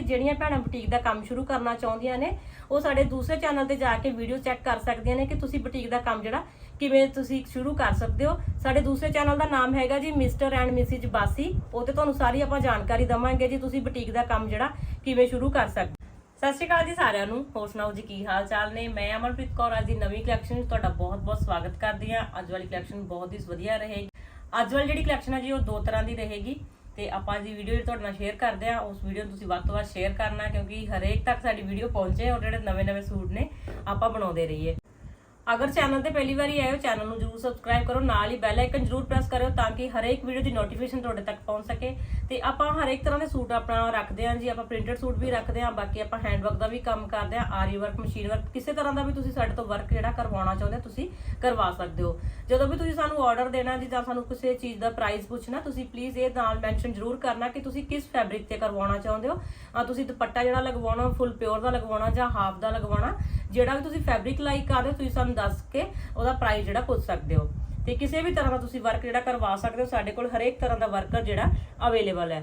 ਵੀ ਜਿਹੜੀਆਂ ਭੈਣਾਂ ਬੁਟੀਕ ਦਾ ਕੰਮ ਸ਼ੁਰੂ ਕਰਨਾ ਚਾਹੁੰਦੀਆਂ ਨੇ, ਉਹ ਸਾਡੇ ਦੂਸਰੇ ਚੈਨਲ ਤੇ ਜਾ ਕੇ ਵੀਡੀਓ ਚੈੱਕ ਕਰ ਸਕਦੀਆਂ ਨੇ ਕਿ ਤੁਸੀਂ ਬੁਟੀਕ ਦਾ ਕੰਮ ਜਿਹੜਾ ਕਿਵੇਂ ਤੁਸੀਂ ਸ਼ੁਰੂ ਕਰ ਸਕਦੇ ਹੋ। ਸਾਡੇ ਦੂਸਰੇ ਚੈਨਲ ਦਾ ਨਾਮ ਹੈਗਾ ਜੀ ਮਿਸਟਰ ਐਂਡ ਮਿਸਿਜ ਬਾਸੀ ਉਹ ਤੇ ਤੁਹਾਨੂੰ ਸਾਰੀ ਆਪਾਂ ਜਾਣਕਾਰੀ ਦਵਾਂਗੇ ਜੀ ਤੁਸੀਂ ਬੁਟੀਕ ਦਾ ਕੰਮ ਜਿਹੜਾ ਕਿਵੇਂ ਸ਼ੁਰੂ ਕਰ ਸਕਦੇ ਸਤਿ ਸ਼੍ਰੀ ਅਕਾਲ ਜੀ ਸਾਰਿਆਂ ਨੂੰ। ਹੋਰ ਸੁਣਾਓ ਜੀ ਕੀ ਹਾਲ ਚਾਲ ਨੇ? ਮੈਂ ਅਮਰਪ੍ਰੀਤ ਕੌਰ ਅੱਜ ਦੀ ਨਵੀਂ ਕਲੈਕਸ਼ਨ ਵਿੱਚ ਤੁਹਾਡਾ ਬਹੁਤ-ਬਹੁਤ ਸਵਾਗਤ ਕਰਦੀ ਹਾਂ। ਅੱਜ ਵਾਲੀ ਕਲੈਕਸ਼ਨ ਬਹੁਤ ਹੀ ਵਧੀਆ ਰਹੇਗੀ। ਅੱਜ ਵਾਲੀ ਜਿਹੜੀ ਕਲੈਕਸ਼ਨ ਹੈ ਜੀ ਉਹ ਦੋ ਤਰ੍ਹਾਂ ਦੀ ਰਹੇਗੀ। ਤੇ ਆਪਾਂ ਜੀ ਵੀਡੀਓ ਜਿਹੜੀ ਤੁਹਾਡੇ ਨਾਲ ਸ਼ੇਅਰ ਕਰਦੇ ਆ ਉਸ ਵੀਡੀਓ ਨੂੰ ਤੁਸੀਂ ਵੱਧ ਤੋਂ ਵੱਧ ਸ਼ੇਅਰ ਕਰਨਾ, ਕਿਉਂਕਿ ਹਰੇਕ ਤੱਕ ਸਾਡੀ ਵੀਡੀਓ ਪਹੁੰਚੇ ਔਰ ਜਿਹੜੇ ਨਵੇਂ-ਨਵੇਂ ਸੂਟ ਨੇ, ਆਪਾਂ ਬਣਾਉਂਦੇ ਰਹੀਏ। ਅਗਰ ਚੈਨਲ ਤੇ ਪਹਿਲੀ ਵਾਰੀ ਆਏ ਹੋ ਚੈਨਲ ਨੂੰ ਜਰੂਰ ਸਬਸਕ੍ਰਾਈਬ ਕਰੋ, ਨਾਲ ਹੀ ਬੈਲ ਆਈਕਨ ਜਰੂਰ ਪ੍ਰੈਸ ਕਰਿਓ ਤਾਂ ਕਿ ਹਰੇਕ ਵੀਡੀਓ ਦੀ ਨੋਟੀਫਿਕੇਸ਼ਨ ਤੁਹਾਡੇ ਤੱਕ ਪਹੁੰਚ ਸਕੇ। ਤੇ ਆਪਾਂ ਹਰੇਕ ਤਰ੍ਹਾਂ ਦੇ ਸੂਟ ਆਪਣਾ ਰੱਖਦੇ ਹਾਂ ਜੀ, ਆਪਾਂ ਪ੍ਰਿੰਟਡ ਸੂਟ ਵੀ ਰੱਖਦੇ ਹਾਂ, ਬਾਕੀ ਆਪਾਂ ਹੈਂਡਵਰਕ ਦਾ ਵੀ ਕੰਮ ਕਰਦੇ ਹਾਂ, ਆਰੀ ਵਰਕ ਮਸ਼ੀਨ ਵਰਕ ਕਿਸੇ ਤਰ੍ਹਾਂ ਦਾ ਵੀ ਤੁਸੀਂ ਸਾਡੇ ਤੋਂ ਵਰਕ ਜਿਹੜਾ ਕਰਵਾਉਣਾ ਚਾਹੁੰਦੇ ਹੋ, ਤੁਸੀਂ ਕਰਵਾ ਸਕਦੇ ਹੋ। ਜਦੋਂ ਵੀ ਤੁਸੀਂ ਸਾਨੂੰ ਆਰਡਰ ਦੇਣਾ ਜੀ ਜਾਂ ਸਾਨੂੰ ਕਿਸੇ ਚੀਜ਼ ਦਾ ਪ੍ਰਾਈਸ ਪੁੱਛਣਾ, ਤੁਸੀਂ ਪਲੀਜ਼ ਇਹ ਨਾਲ ਮੈਂਸ਼ਨ ਜਰੂਰ ਕਰਨਾ ਕਿ ਤੁਸੀਂ ਕਿਸ ਫੈਬਰਿਕ ਤੇ ਕਰਵਾਉਣਾ ਚਾਹੁੰਦੇ ਹੋ। ਅਹ ਤੁਸੀਂ ਦੁਪੱਟਾ ਜਿਹੜਾ ਲਗਵਾਉਣਾ ਫੁੱਲ ਪਿਓਰ ਦਾ ਲਗਵਾਉਣਾ ਜਾਂ ਹਾਫ ਦਾ ਲਗਵਾਉਣਾ, ਜਿਹੜਾ ਵੀ ਤੁਸੀਂ ਫੈਬਰਿਕ ਲਾਈਕ ਕਰਦੇ ਹੋ, ਤੁਸੀਂ ਸਾਨੂੰ ਦੱਸ ਕੇ ਉਹਦਾ ਪ੍ਰਾਈਸ ਜਿਹੜਾ ਪੁੱਛ ਸਕਦੇ ਹੋ। ਤੇ ਕਿਸੇ ਵੀ ਤਰ੍ਹਾਂ ਦਾ ਤੁਸੀਂ ਵਰਕ ਜਿਹੜਾ ਕਰਵਾ ਸਕਦੇ ਹੋ, ਸਾਡੇ ਕੋਲ ਹਰੇਕ ਤਰ੍ਹਾਂ ਦਾ ਵਰਕਰ ਜਿਹੜਾ ਅਵੇਲੇਬਲ ਹੈ।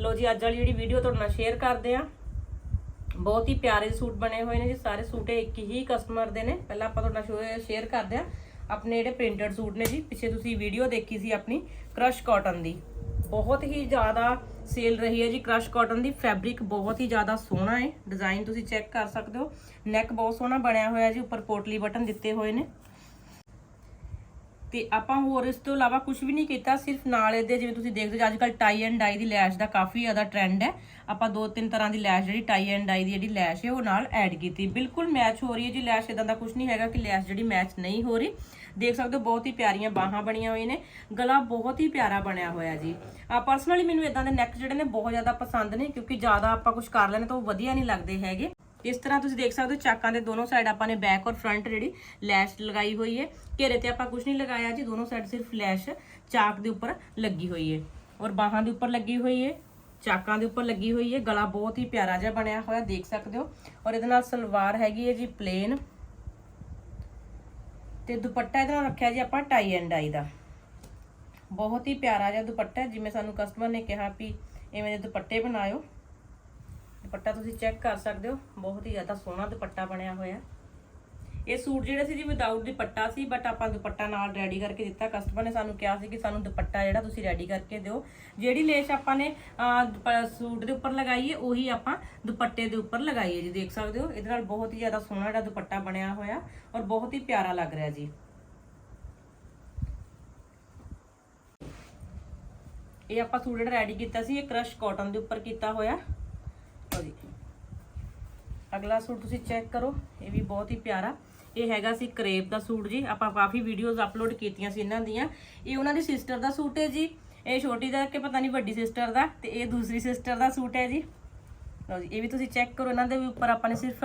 ਲੋ ਜੀ, ਅੱਜ ਵਾਲੀ ਜਿਹੜੀ ਵੀਡੀਓ ਤੁਹਾਡੇ ਨਾਲ ਸ਼ੇਅਰ ਕਰਦੇ ਆ ਬਹੁਤ ਹੀ ਪਿਆਰੇ ਸੂਟ ਬਣੇ ਹੋਏ ਨੇ ਜੀ, ਸਾਰੇ ਸੂਟ ਇੱਕ ਹੀ ਕਸਟਮਰ ਦੇ ਨੇ। ਪਹਿਲਾਂ ਆਪਾਂ ਤੁਹਾਡੇ ਨਾਲ ਸ਼ੇਅਰ ਕਰਦੇ ਆ ਆਪਣੇ ਜਿਹੜੇ ਪ੍ਰਿੰਟਡ ਸੂਟ ਨੇ ਜੀ, ਪਿੱਛੇ ਤੁਸੀਂ ਵੀਡੀਓ ਦੇਖੀ ਸੀ ਆਪਣੀ ਕ੍ਰਸ਼ ਕਾਟਨ ਦੀ। ਬਹੁਤ ਹੀ ਜ਼ਿਆਦਾ ਸੇਲ ਰਹੀ ਹੈ ਜੀ। ਕ੍ਰਸ਼ ਕਾਟਨ ਦੀ ਫੈਬਰਿਕ ਬਹੁਤ ਹੀ ਜ਼ਿਆਦਾ ਸੋਹਣਾ ਹੈ। ਡਿਜ਼ਾਈਨ ਤੁਸੀਂ ਚੈੱਕ ਕਰ ਸਕਦੇ ਹੋ। ਨੈਕ ਬਹੁਤ ਸੋਹਣਾ ਬਣਿਆ ਹੋਇਆ ਜੀ। ਉੱਪਰ ਪੋਟਲੀ ਬਟਨ ਦਿੱਤੇ ਹੋਏ ਨੇ। ਤੇ ਆਪਾਂ ਹੋਰ ਇਸ ਤੋਂ ਇਲਾਵਾ ਕੁਝ ਵੀ ਨਹੀਂ ਕੀਤਾ। ਸਿਰਫ ਨਾਲ ਇਹਦੇ ਜਿਵੇਂ ਤੁਸੀਂ ਦੇਖਦੇ ਹੋ ਅੱਜ ਕੱਲ ਟਾਈ ਐਂਡ ਡਾਈ ਦੀ ਲੈਸ਼ ਦਾ ਕਾਫੀ ਜ਼ਿਆਦਾ ਟ੍ਰੈਂਡ ਹੈ। ਆਪਾਂ ਦੋ ਤਿੰਨ ਤਰ੍ਹਾਂ ਦੀ ਲੈਸ਼ ਜਿਹੜੀ ਟਾਈ ਐਂਡ ਡਾਈ ਦੀ ਜਿਹੜੀ ਲੈਸ਼ ਹੈ, ਉਹ ਨਾਲ ਐਡ ਕੀਤੀ। ਬਿਲਕੁਲ ਮੈਚ ਹੋ ਰਹੀ ਹੈ ਜੀ। ਲੈਸ਼ ਇਦਾਂ ਦਾ ਕੁਝ ਨਹੀਂ ਹੈਗਾ ਕਿ ਲੈਸ਼ ਜਿਹੜੀ ਮੈਚ ਨਹੀਂ ਹੋ ਰਹੀ। ਦੇਖ ਸਕਦੇ ਹੋ, ਬਹੁਤ ਹੀ ਪਿਆਰੀਆਂ ਬਾਹਾਂ ਬਣੀਆਂ ਹੋਈਆਂ ਨੇ। ਗਲਾ ਬਹੁਤ ਹੀ ਪਿਆਰਾ ਬਣਿਆ ਹੋਇਆ ਜੀ। ਆ ਪਰਸਨਲੀ ਮੈਨੂੰ ਇਦਾਂ ਦੇ ਨੈਕ ਜਿਹੜੇ ਨੇ ਬਹੁਤ ਜ਼ਿਆਦਾ ਪਸੰਦ ਨੇ, ਕਿਉਂਕਿ ਜ਼ਿਆਦਾ ਆਪਾਂ ਕੁਝ ਕਰ ਲੈਣੇ ਤਾਂ ਉਹ ਵਧੀਆ ਨਹੀਂ ਲੱਗਦੇ ਹੈਗੇ। ਇਸ ਤਰ੍ਹਾਂ ਤੁਸੀਂ ਦੇਖ ਸਕਦੇ ਹੋ, ਚਾਕਾਂ ਦੇ ਦੋਨੋਂ ਸਾਈਡ ਆਪਾਂ ਨੇ ਬੈਕ ਔਰ ਫਰੰਟ ਜਿਹੜੀ ਲੈਸ਼ ਲਗਾਈ ਹੋਈ ਹੈ। ਘੇਰੇ ਤੇ ਆਪਾਂ ਕੁਝ ਨਹੀਂ ਲਗਾਇਆ ਜੀ, ਦੋਨੋਂ ਸਾਈਡ ਸਿਰਫ ਲੈਸ਼ ਚਾਕ ਦੇ ਉੱਪਰ ਲੱਗੀ ਹੋਈ ਹੈ। ਔਰ ਬਾਹਾਂ ਦੇ ਉੱਪਰ ਲੱਗੀ ਹੋਈ ਹੈ, ਚਾਕਾਂ ਦੇ ਉੱਪਰ ਲੱਗੀ ਹੋਈ ਹੈ। ਗਲਾ ਬਹੁਤ ਹੀ ਪਿਆਰਾ ਜਿਹਾ ਬਣਿਆ ਹੋਇਆ, ਦੇਖ ਸਕਦੇ ਹੋ। ਔਰ ਇਹਦੇ ਨਾਲ ਸਲਵਾਰ ਹੈਗੀ ਹੈ ਜੀ ਪਲੇਨ ਤੇ ਦੁਪੱਟਾ ਇਹਦੇ ਨਾਲ ਰੱਖਿਆ ਜੀ ਆਪਾਂ ਟਾਈ ਐਂਡ ਡਾਈ ਦਾ। ਬਹੁਤ ਹੀ ਪਿਆਰਾ ਜਿਹਾ ਦੁਪੱਟਾ, ਜਿਵੇਂ ਸਾਨੂੰ ਕਸਟਮਰ ਨੇ ਕਿਹਾ ਵੀ ਇਵੇਂ ਦੇ ਦੁਪੱਟੇ ਬਣਾਇਓ। ਦੁਪੱਟਾ ਤੁਸੀਂ ਚੈੱਕ ਕਰ ਸਕਦੇ ਹੋ, ਬਹੁਤ ਹੀ ਜ਼ਿਆਦਾ ਸੋਹਣਾ ਦੁਪੱਟਾ ਬਣਿਆ ਹੋਇਆ। ਇਹ ਸੂਟ ਜਿਹੜਾ ਸੀ ਜੀ ਵਿਦਆਊਟ ਦੁਪੱਟਾ ਸੀ ਬਟ ਆਪਾਂ ਦੁਪੱਟਾ ਨਾਲ ਰੈਡੀ ਕਰਕੇ ਦਿੱਤਾ। ਕਸਟਮਰ ਨੇ ਸਾਨੂੰ ਕਿਹਾ ਸੀ ਕਿ ਸਾਨੂੰ ਦੁਪੱਟਾ ਜਿਹੜਾ ਤੁਸੀਂ ਰੈਡੀ ਕਰਕੇ ਦਿਓ। ਜਿਹੜੀ ਲੇਸ ਆਪਾਂ ਨੇ ਸੂਟ ਦੇ ਉੱਪਰ ਲਗਾਈ ਹੈ, ਉਹੀ ਆਪਾਂ ਦੁਪੱਟੇ ਦੇ ਉੱਪਰ ਲਗਾਈ ਹੈ ਜੀ, ਦੇਖ ਸਕਦੇ ਹੋ। ਇਹਦੇ ਨਾਲ ਬਹੁਤ ਹੀ ਜ਼ਿਆਦਾ ਸੋਹਣਾ ਜਿਹੜਾ ਦੁਪੱਟਾ ਬਣਿਆ ਹੋਇਆ ਔਰ ਬਹੁਤ ਹੀ ਪਿਆਰਾ ਲੱਗ ਰਿਹਾ ਜੀ। ਇਹ ਆਪਾਂ ਸੂਟ ਜਿਹੜਾ ਰੈਡੀ ਕੀਤਾ ਸੀ, ਇਹ ਕ੍ਰਸ਼ ਕਾਟਨ ਦੇ ਉੱਪਰ ਕੀਤਾ ਹੋਇਆ। ਲਓ ਜੀ। ਅਗਲਾ ਸੂਟ ਤੁਸੀਂ ਚੈੱਕ ਕਰੋ, ਇਹ ਵੀ ਬਹੁਤ ਹੀ ਪਿਆਰਾ। ਇਹ ਹੈਗਾ ਸੀ ਕਰੇਪ ਦਾ ਸੂਟ ਜੀ। ਆਪਾਂ ਕਾਫੀ ਵੀਡੀਓਜ਼ ਅਪਲੋਡ ਕੀਤੀਆਂ ਸੀ ਇਹਨਾਂ ਦੀਆਂ। ਇਹ ਉਹਨਾਂ ਦੀ ਸਿਸਟਰ ਦਾ ਸੂਟ ਹੈ ਜੀ। ਇਹ ਛੋਟੀ ਦਾ ਕਿ ਪਤਾ ਨਹੀਂ ਵੱਡੀ ਸਿਸਟਰ ਦਾ ਤੇ ਇਹ ਦੂਸਰੀ ਸਿਸਟਰ ਦਾ ਸੂਟ ਹੈ ਜੀ। ਲਓ ਜੀ, ਇਹ ਵੀ ਤੁਸੀਂ ਚੈੱਕ ਕਰੋ ਇਹਨਾਂ ਦੇ ਵੀ ਉੱਪਰ ਆਪਾਂ ਨੇ ਸਿਰਫ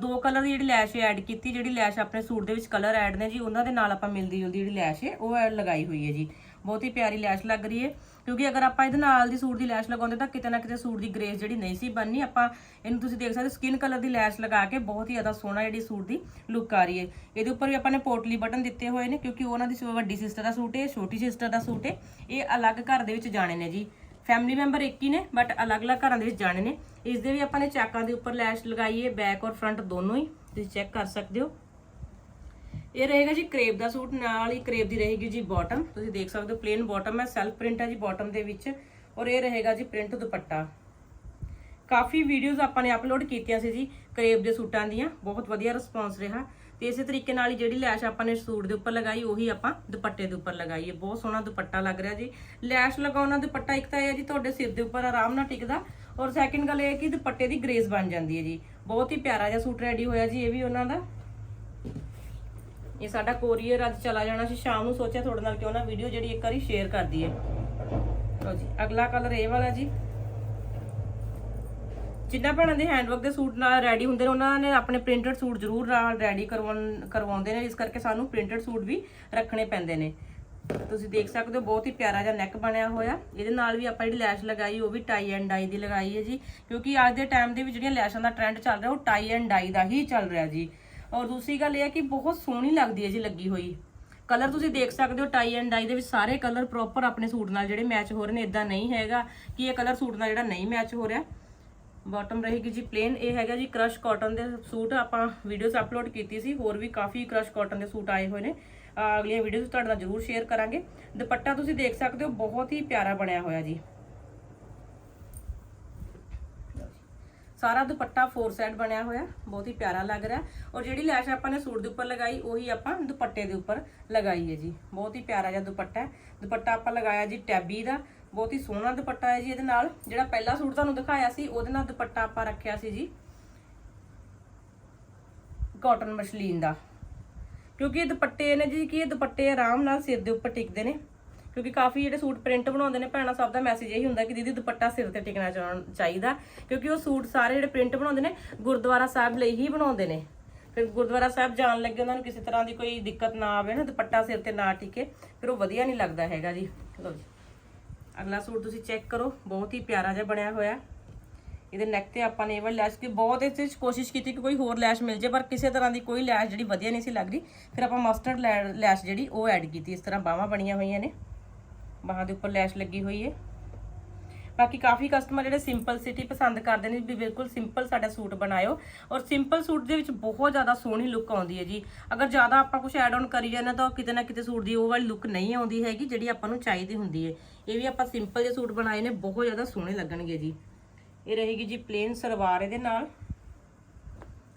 ਦੋ ਕਲਰ ਦੀ ਜਿਹੜੀ ਲੈਸ਼ ਐਡ ਕੀਤੀ, ਜਿਹੜੀ ਲੈਸ਼ ਆਪਣੇ ਸੂਟ ਦੇ ਵਿੱਚ ਕਲਰ ਐਡ ਨੇ ਜੀ, ਉਹਨਾਂ ਦੇ ਨਾਲ ਆਪਾਂ ਮਿਲਦੀ ਜੁਲਦੀ ਜਿਹੜੀ ਲੈਸ਼ ਹੈ, ਉਹ ਐਡ ਲਗਾਈ ਹੋਈ ਹੈ ਜੀ। ਬਹੁਤ ਹੀ ਪਿਆਰੀ ਲੈਸ਼ ਲੱਗ ਰਹੀ ਹੈ। ਕਿਉਂਕਿ ਅਗਰ ਆਪਾਂ ਇਹਦੇ ਨਾਲ ਦੀ ਸੂਟ ਦੀ ਲੈਸ਼ ਲਗਾਉਂਦੇ ਤਾਂ ਕਿਤੇ ਨਾ ਕਿਤੇ ਸੂਟ ਦੀ ਗ੍ਰੇਸ ਜਿਹੜੀ ਨਹੀਂ ਸੀ ਬਣਨੀ। ਆਪਾਂ ਇਹਨੂੰ ਤੁਸੀਂ ਦੇਖ ਸਕਦੇ ਸਕਿਨ ਕਲਰ ਦੀ ਲੈਸ਼ ਲਗਾ ਕੇ ਬਹੁਤ ਹੀ ਜ਼ਿਆਦਾ ਸੋਹਣਾ ਜਿਹੜੀ ਸੂਟ ਦੀ ਲੁੱਕ ਆ ਰਹੀ ਹੈ। ਇਹਦੇ ਉੱਪਰ ਵੀ ਆਪਾਂ ਨੇ ਪੋਟਲੀ ਬਟਨ ਦਿੱਤੇ ਹੋਏ ਨੇ, ਕਿਉਂਕਿ ਉਹਨਾਂ ਦੀ ਵੱਡੀ ਸਿਸਟਰ ਦਾ ਸੂਟ ਹੈ ਛੋਟੀ ਸਿਸਟਰ ਦਾ ਸੂਟ ਹੈ। ਇਹ ਅਲੱਗ ਘਰ ਦੇ ਵਿੱਚ ਜਾਣੇ ਨੇ ਜੀ। ਫੈਮਿਲੀ ਮੈਂਬਰ ਇੱਕ ਹੀ ਨੇ ਬਟ ਅਲੱਗ-ਅਲੱਗ ਘਰਾਂ ਦੇ ਵਿੱਚ ਜਾਣੇ ਨੇ। ਇਸ ਦੇ ਵੀ ਆਪਾਂ ਨੇ ਚਾਕਾਂ ਦੇ ਉੱਪਰ ਲੈਸ਼ ਲਗਾਈ ਹੈ ਬੈਕ ਔਰ ਫਰੰਟ ਦੋਨੋਂ ਹੀ। ਤੁਸੀਂ ਚੈੱਕ ਕਰ ਸਕਦੇ ਹੋ। ਇਹ ਰਹੇਗਾ ਜੀ ਕਰੇਪ ਦਾ ਸੂਟ, ਨਾਲ ਹੀ ਕਰੇਪ ਦੀ ਰਹੇਗੀ ਜੀ ਬਾਟਮ ਤੁਸੀਂ ਦੇਖ ਸਕਦੇ ਹੋ ਪਲੇਨ ਬਾਟਮ ਹੈ ਸੈਲਫ ਪ੍ਰਿੰਟ ਹੈ ਜੀ ਬਾਟਮ ਦੇ ਵਿੱਚ। ਔਰ ਇਹ ਰਹੇਗਾ ਜੀ ਪ੍ਰਿੰਟ ਦੁਪੱਟਾ। ਕਾਫੀ ਵੀਡੀਓਜ਼ ਆਪਾਂ ਨੇ ਅਪਲੋਡ ਕੀਤੀਆਂ ਸੀ ਜੀ ਕਰੇਪ ਦੇ ਸੂਟਾਂ ਦੀਆਂ। ਬਹੁਤ ਵਧੀਆ ਰਿਸਪੌਂਸ ਰਿਹਾ। ਤੇ ਇਸੇ ਤਰੀਕੇ ਨਾਲ ਹੀ ਜਿਹੜੀ ਲੈਸ਼ ਆਪਾਂ ਨੇ ਸੂਟ ਦੇ ਉੱਪਰ ਲਗਾਈ, ਉਹੀ ਆਪਾਂ ਦੁਪੱਟੇ ਦੇ ਉੱਪਰ ਲਗਾਈ ਹੈ ਬਹੁਤ ਸੋਹਣਾ ਦੁਪੱਟਾ ਲੱਗ ਰਿਹਾ ਜੀ। ਲੈਸ਼ ਲਗਾਉਣਾ ਦੁਪੱਟਾ ਇੱਕ ਤਾਂ ਇਹ ਹੈ ਜੀ ਤੁਹਾਡੇ ਸਿਰ ਦੇ ਉੱਪਰ ਆਰਾਮ ਨਾਲ ਟਿਕਦਾ। ਔਰ ਸੈਕਿੰਡ ਗੱਲ ਇਹ ਹੈ ਕਿ ਦੁਪੱਟੇ ਦੀ ਗ੍ਰੇਸ ਬਣ ਜਾਂਦੀ ਹੈ ਜੀ। ਬਹੁਤ ਹੀ ਪਿਆਰਾ ਜਿਹਾ ਸੂਟ ਰੈਡੀ ਹੋਇਆ ਜੀ, ਇਹ ਵੀ ਉਹਨਾਂ ਦਾ। ਇਹ ਸਾਡਾ ਕੋਰੀਅਰ ਅੱਜ ਚਲਾ ਜਾਣਾ ਸੀ, ਸ਼ਾਮ ਨੂੰ ਸੋਚਿਆ ਤੁਹਾਡੇ ਨਾਲ ਕਿਉਂ ਨਾ ਵੀਡੀਓ ਜਿਹੜੀ ਇੱਕ ਵਾਰੀ ਸ਼ੇਅਰ ਕਰ ਦਈਏ। ਲਓ ਜੀ, ਅਗਲਾ ਕਲਰ ਇਹ ਵਾਲਾ ਜੀ। ਜਿੰਨਾ ਭੈਣਾਂ ਦੇ ਹੈਂਡਵਰਕ ਦੇ ਸੂਟ ਨਾਲ ਰੈਡੀ ਹੁੰਦੇ ਨੇ, ਉਹਨਾਂ ਨੇ ਆਪਣੇ ਪ੍ਰਿੰਟਡ ਸੂਟ ਜ਼ਰੂਰ ਨਾਲ ਰੈਡੀ ਕਰਵਾਉਣ, ਕਰਵਾਉਂਦੇ ਨੇ, ਇਸ ਕਰਕੇ ਸਾਨੂੰ ਪ੍ਰਿੰਟਡ ਸੂਟ ਵੀ ਰੱਖਣੇ ਪੈਂਦੇ ਨੇ। ਤੁਸੀਂ ਦੇਖ ਸਕਦੇ ਹੋ, ਬਹੁਤ ਹੀ ਪਿਆਰਾ ਜਿਹਾ ਨੈਕ ਬਣਿਆ ਹੋਇਆ। ਇਹਦੇ ਨਾਲ ਵੀ ਆਪਾਂ ਜਿਹੜੀ ਲੈਸ਼ ਲਗਾਈ, ਉਹ ਵੀ ਟਾਈ ਐਂਡ ਡਾਈ ਦੀ ਲਗਾਈ ਹੈ ਜੀ। ਕਿਉਂਕਿ ਅੱਜ ਦੇ ਟਾਈਮ ਦੇ ਵਿੱਚ ਜਿਹੜੀਆਂ ਲੈਸ਼ਾਂ ਦਾ ਟ੍ਰੈਂਡ ਚੱਲ ਰਿਹਾ, ਉਹ ਟਾਈ ਐਂਡ ਡਾਈ ਦਾ ਹੀ ਚੱਲ ਰਿਹਾ ਜੀ। ਔਰ ਦੂਸਰੀ ਗੱਲ ਇਹ ਹੈ ਕਿ ਬਹੁਤ ਸੋਹਣੀ ਲੱਗਦੀ ਹੈ ਜੀ ਲੱਗੀ ਹੋਈ। ਕਲਰ ਤੁਸੀਂ ਦੇਖ ਸਕਦੇ ਹੋ ਟਾਈ ਐਂਡ ਡਾਈ ਦੇ ਵਿੱਚ ਸਾਰੇ ਕਲਰ ਪ੍ਰੋਪਰ ਆਪਣੇ ਸੂਟ ਨਾਲ ਜਿਹੜੇ ਮੈਚ ਹੋ ਰਹੇ ਨੇ ਇਦਾਂ ਨਹੀਂ ਹੈਗਾ ਕਿ ਇਹ ਕਲਰ ਸੂਟ ਨਾਲ ਜਿਹੜਾ ਨਹੀਂ ਮੈਚ ਹੋ ਰਿਹਾ। ਬਾਟਮ ਰਹੇਗੀ ਜੀ ਪਲੇਨ ਇਹ ਹੈਗਾ ਜੀ ਕ੍ਰਸ਼ ਕਾਟਨ ਦੇ ਸੂਟ। ਆਪਾਂ ਵੀਡੀਓਜ਼ ਅਪਲੋਡ ਕੀਤੀ ਸੀ, ਹੋਰ ਵੀ ਕਾਫੀ ਕ੍ਰਸ਼ ਕਾਟਨ ਦੇ ਸੂਟ ਆਏ ਹੋਏ ਨੇ। ਅਗਲੀਆਂ ਵੀਡੀਓਜ਼ ਤੁਹਾਡੇ ਨਾਲ ਜ਼ਰੂਰ ਸ਼ੇਅਰ ਕਰਾਂਗੇ। ਦੁਪੱਟਾ ਤੁਸੀਂ ਦੇਖ ਸਕਦੇ ਹੋ, ਬਹੁਤ ਹੀ ਪਿਆਰਾ ਬਣਿਆ ਹੋਇਆ ਜੀ। ਸਾਰਾ ਦੁਪੱਟਾ ਫੋਰ ਸਾਈਡ ਬਣਿਆ ਹੋਇਆ, ਬਹੁਤ ਹੀ ਪਿਆਰਾ ਲੱਗ ਰਿਹਾ। ਔਰ ਜਿਹੜੀ ਲੈਸ਼ ਆਪਾਂ ਨੇ ਸੂਟ ਦੇ ਉੱਪਰ ਲਗਾਈ, ਉਹੀ ਆਪਾਂ ਦੁਪੱਟੇ ਦੇ ਉੱਪਰ ਲਗਾਈ ਹੈ ਜੀ। ਬਹੁਤ ਹੀ ਪਿਆਰਾ ਜਿਹਾ ਦੁਪੱਟਾ ਹੈ। ਦੁਪੱਟਾ ਆਪਾਂ ਲਗਾਇਆ ਜੀ ਟੈਬੀ ਦਾ। ਬਹੁਤ ਹੀ ਸੋਹਣਾ ਦੁਪੱਟਾ ਹੈ ਜੀ ਇਹਦੇ ਨਾਲ। ਜਿਹੜਾ ਪਹਿਲਾ ਸੂਟ ਤੁਹਾਨੂੰ ਦਿਖਾਇਆ ਸੀ, ਉਹਦੇ ਨਾਲ ਦੁਪੱਟਾ ਆਪਾਂ ਰੱਖਿਆ ਸੀ ਜੀ। ਕਾਟਨ ਮਸ਼ਲੀਨ ਦਾ। ਕਿਉਂਕਿ ਇਹ ਦੁਪੱਟੇ ਨੇ ਜੀ, ਕਿ ਇਹ ਦੁਪੱਟੇ ਆਰਾਮ ਨਾਲ ਸਿਰ ਦੇ ਉੱਪਰ ਟਿਕਦੇ ਨੇ। ਕਿਉਂਕਿ ਕਾਫੀ ਜਿਹੜੇ ਸੂਟ ਪ੍ਰਿੰਟ ਬਣਾਉਂਦੇ ਨੇ ਭੈਣਾਂ, ਸਭ ਦਾ ਮੈਸੇਜ ਇਹੀ ਹੁੰਦਾ ਕਿ ਦੀਦੀ ਦੁਪੱਟਾ ਸਿਰ ਤੇ ਟਿਕਣਾ ਚਾਹਣ- ਚਾਹੀਦਾ। ਕਿਉਂਕਿ ਉਹ ਸੂਟ ਸਾਰੇ ਜਿਹੜੇ ਪ੍ਰਿੰਟ ਬਣਾਉਂਦੇ ਨੇ, ਗੁਰਦੁਆਰਾ ਸਾਹਿਬ ਲਈ ਹੀ ਬਣਾਉਂਦੇ ਨੇ। ਫਿਰ ਗੁਰਦੁਆਰਾ ਸਾਹਿਬ ਜਾਣ ਲੱਗੇ ਉਹਨਾਂ ਨੂੰ ਕਿਸੇ ਤਰ੍ਹਾਂ ਦੀ ਕੋਈ ਦਿੱਕਤ ਨਾ ਆਵੇ ਨਾ, ਦੁਪੱਟਾ ਸਿਰ ਤੇ ਨਾ ਟਿਕੇ, ਫਿਰ ਉਹ ਵਧੀਆ ਨਹੀਂ ਲੱਗਦਾ ਹੈਗਾ ਜੀ। ਲਓ ਜੀ। ਅਗਲਾ ਸੂਟ ਤੁਸੀਂ ਚੈੱਕ ਕਰੋ, ਬਹੁਤ ਹੀ ਪਿਆਰਾ ਜਿਹਾ ਬਣਿਆ ਹੋਇਆ। ਇਹਦੇ ਨੈਕ ਤੇ ਆਪਾਂ ਨੇ ਇਹ ਲੈਸ਼ ਕੀ ਬਹੁਤ ਇਸ ਵਿੱਚ ਕੋਸ਼ਿਸ਼ ਕੀਤੀ ਕਿ ਕੋਈ ਹੋਰ ਲੈਸ਼ ਮਿਲ ਜੇ ਪਰ ਕਿਸੇ ਤਰ੍ਹਾਂ ਦੀ ਕੋਈ ਲੈਸ਼ ਜਿਹੜੀ ਵਧੀਆ ਨਹੀਂ ਸੀ ਲੱਗ ਰਹੀ ਫਿਰ ਆਪਾਂ ਮਸਟਰਡ ਲੈਸ਼ ਜਿਹੜੀ, ਉਹ ਐਡ ਕੀਤੀ। ਇਸ ਤਰ੍ਹਾਂ ਬਾਹਾਂ ਬਣੀਆਂ ਹੋਈਆਂ ਨੇ। ਬਾਹਾਂ ਦੇ ਉੱਪਰ ਲੈਸ਼ ਲੱਗੀ ਹੋਈ ਹੈ ਬਾਕੀ ਕਾਫੀ ਕਸਟਮਰ ਜਿਹੜੇ ਸਿੰਪਲ ਸਿਟੀ ਪਸੰਦ ਕਰਦੇ ਨੇ ਵੀ ਬਿਲਕੁਲ ਸਿੰਪਲ ਸਾਡਾ ਸੂਟ ਬਣਾਇਓ। ਔਰ ਸਿੰਪਲ ਸੂਟ ਦੇ ਵਿੱਚ ਬਹੁਤ ਜ਼ਿਆਦਾ ਸੋਹਣੀ ਲੁੱਕ ਆਉਂਦੀ ਹੈ ਜੀ। ਅਗਰ ਜ਼ਿਆਦਾ ਆਪਾਂ ਕੁਝ ਐਡ ਆਨ ਕਰੀ ਜਾਂਦੇ ਤਾਂ ਕਿਤੇ ਨਾ ਕਿਤੇ ਸੂਟ ਦੀ ਉਹ ਵਾਲੀ ਲੁੱਕ ਨਹੀਂ ਆਉਂਦੀ ਹੈਗੀ ਜਿਹੜੀ ਆਪਾਂ ਨੂੰ ਚਾਹੀਦੀ ਹੁੰਦੀ ਹੈ ਇਹ ਵੀ ਆਪਾਂ ਸਿੰਪਲ ਜਿਹੇ ਸੂਟ ਬਣਾਏ ਨੇ, ਬਹੁਤ ਜ਼ਿਆਦਾ ਸੋਹਣੇ ਲੱਗਣਗੇ ਜੀ। ਇਹ ਰਹੇਗੀ ਜੀ ਪਲੇਨ ਸਲਵਾਰ ਇਹਦੇ ਨਾਲ।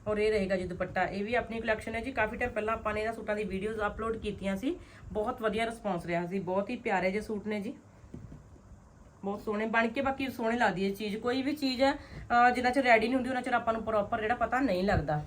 ਔਰ ਇਹ ਰਹੇਗਾ ਜੀ ਦੁਪੱਟਾ। ਇਹ ਵੀ ਆਪਣੀ ਕਲੈਕਸ਼ਨ ਹੈ ਜੀ। ਕਾਫੀ ਟਾਈਮ ਪਹਿਲਾਂ ਆਪਾਂ ਨੇ ਇਹਨਾਂ ਸੂਟਾਂ ਦੀ ਵੀਡੀਓਜ਼ ਅਪਲੋਡ ਕੀਤੀਆਂ ਸੀ। ਬਹੁਤ ਵਧੀਆ ਰਿਸਪੌਂਸ ਰਿਹਾ ਸੀ। ਬਹੁਤ ਹੀ ਪਿਆਰੇ ਜਿਹੇ ਸੂਟ ਨੇ ਜੀ। ਬਹੁਤ ਸੋਹਣੇ ਬਣ ਕੇ ਬਾਕੀ ਸੋਹਣੇ ਲੱਗਦੀ ਹੈ ਚੀਜ਼। ਕੋਈ ਵੀ ਚੀਜ਼ ਹੈ, ਅਹ, ਜਿੰਨਾ ਚਿਰ ਰੈਡੀ ਨਹੀਂ ਹੁੰਦੀ, ਉਹਨਾਂ ਚਿਰ ਆਪਾਂ ਨੂੰ ਪ੍ਰੋਪਰ ਜਿਹੜਾ ਪਤਾ ਨਹੀਂ ਲੱਗਦਾ।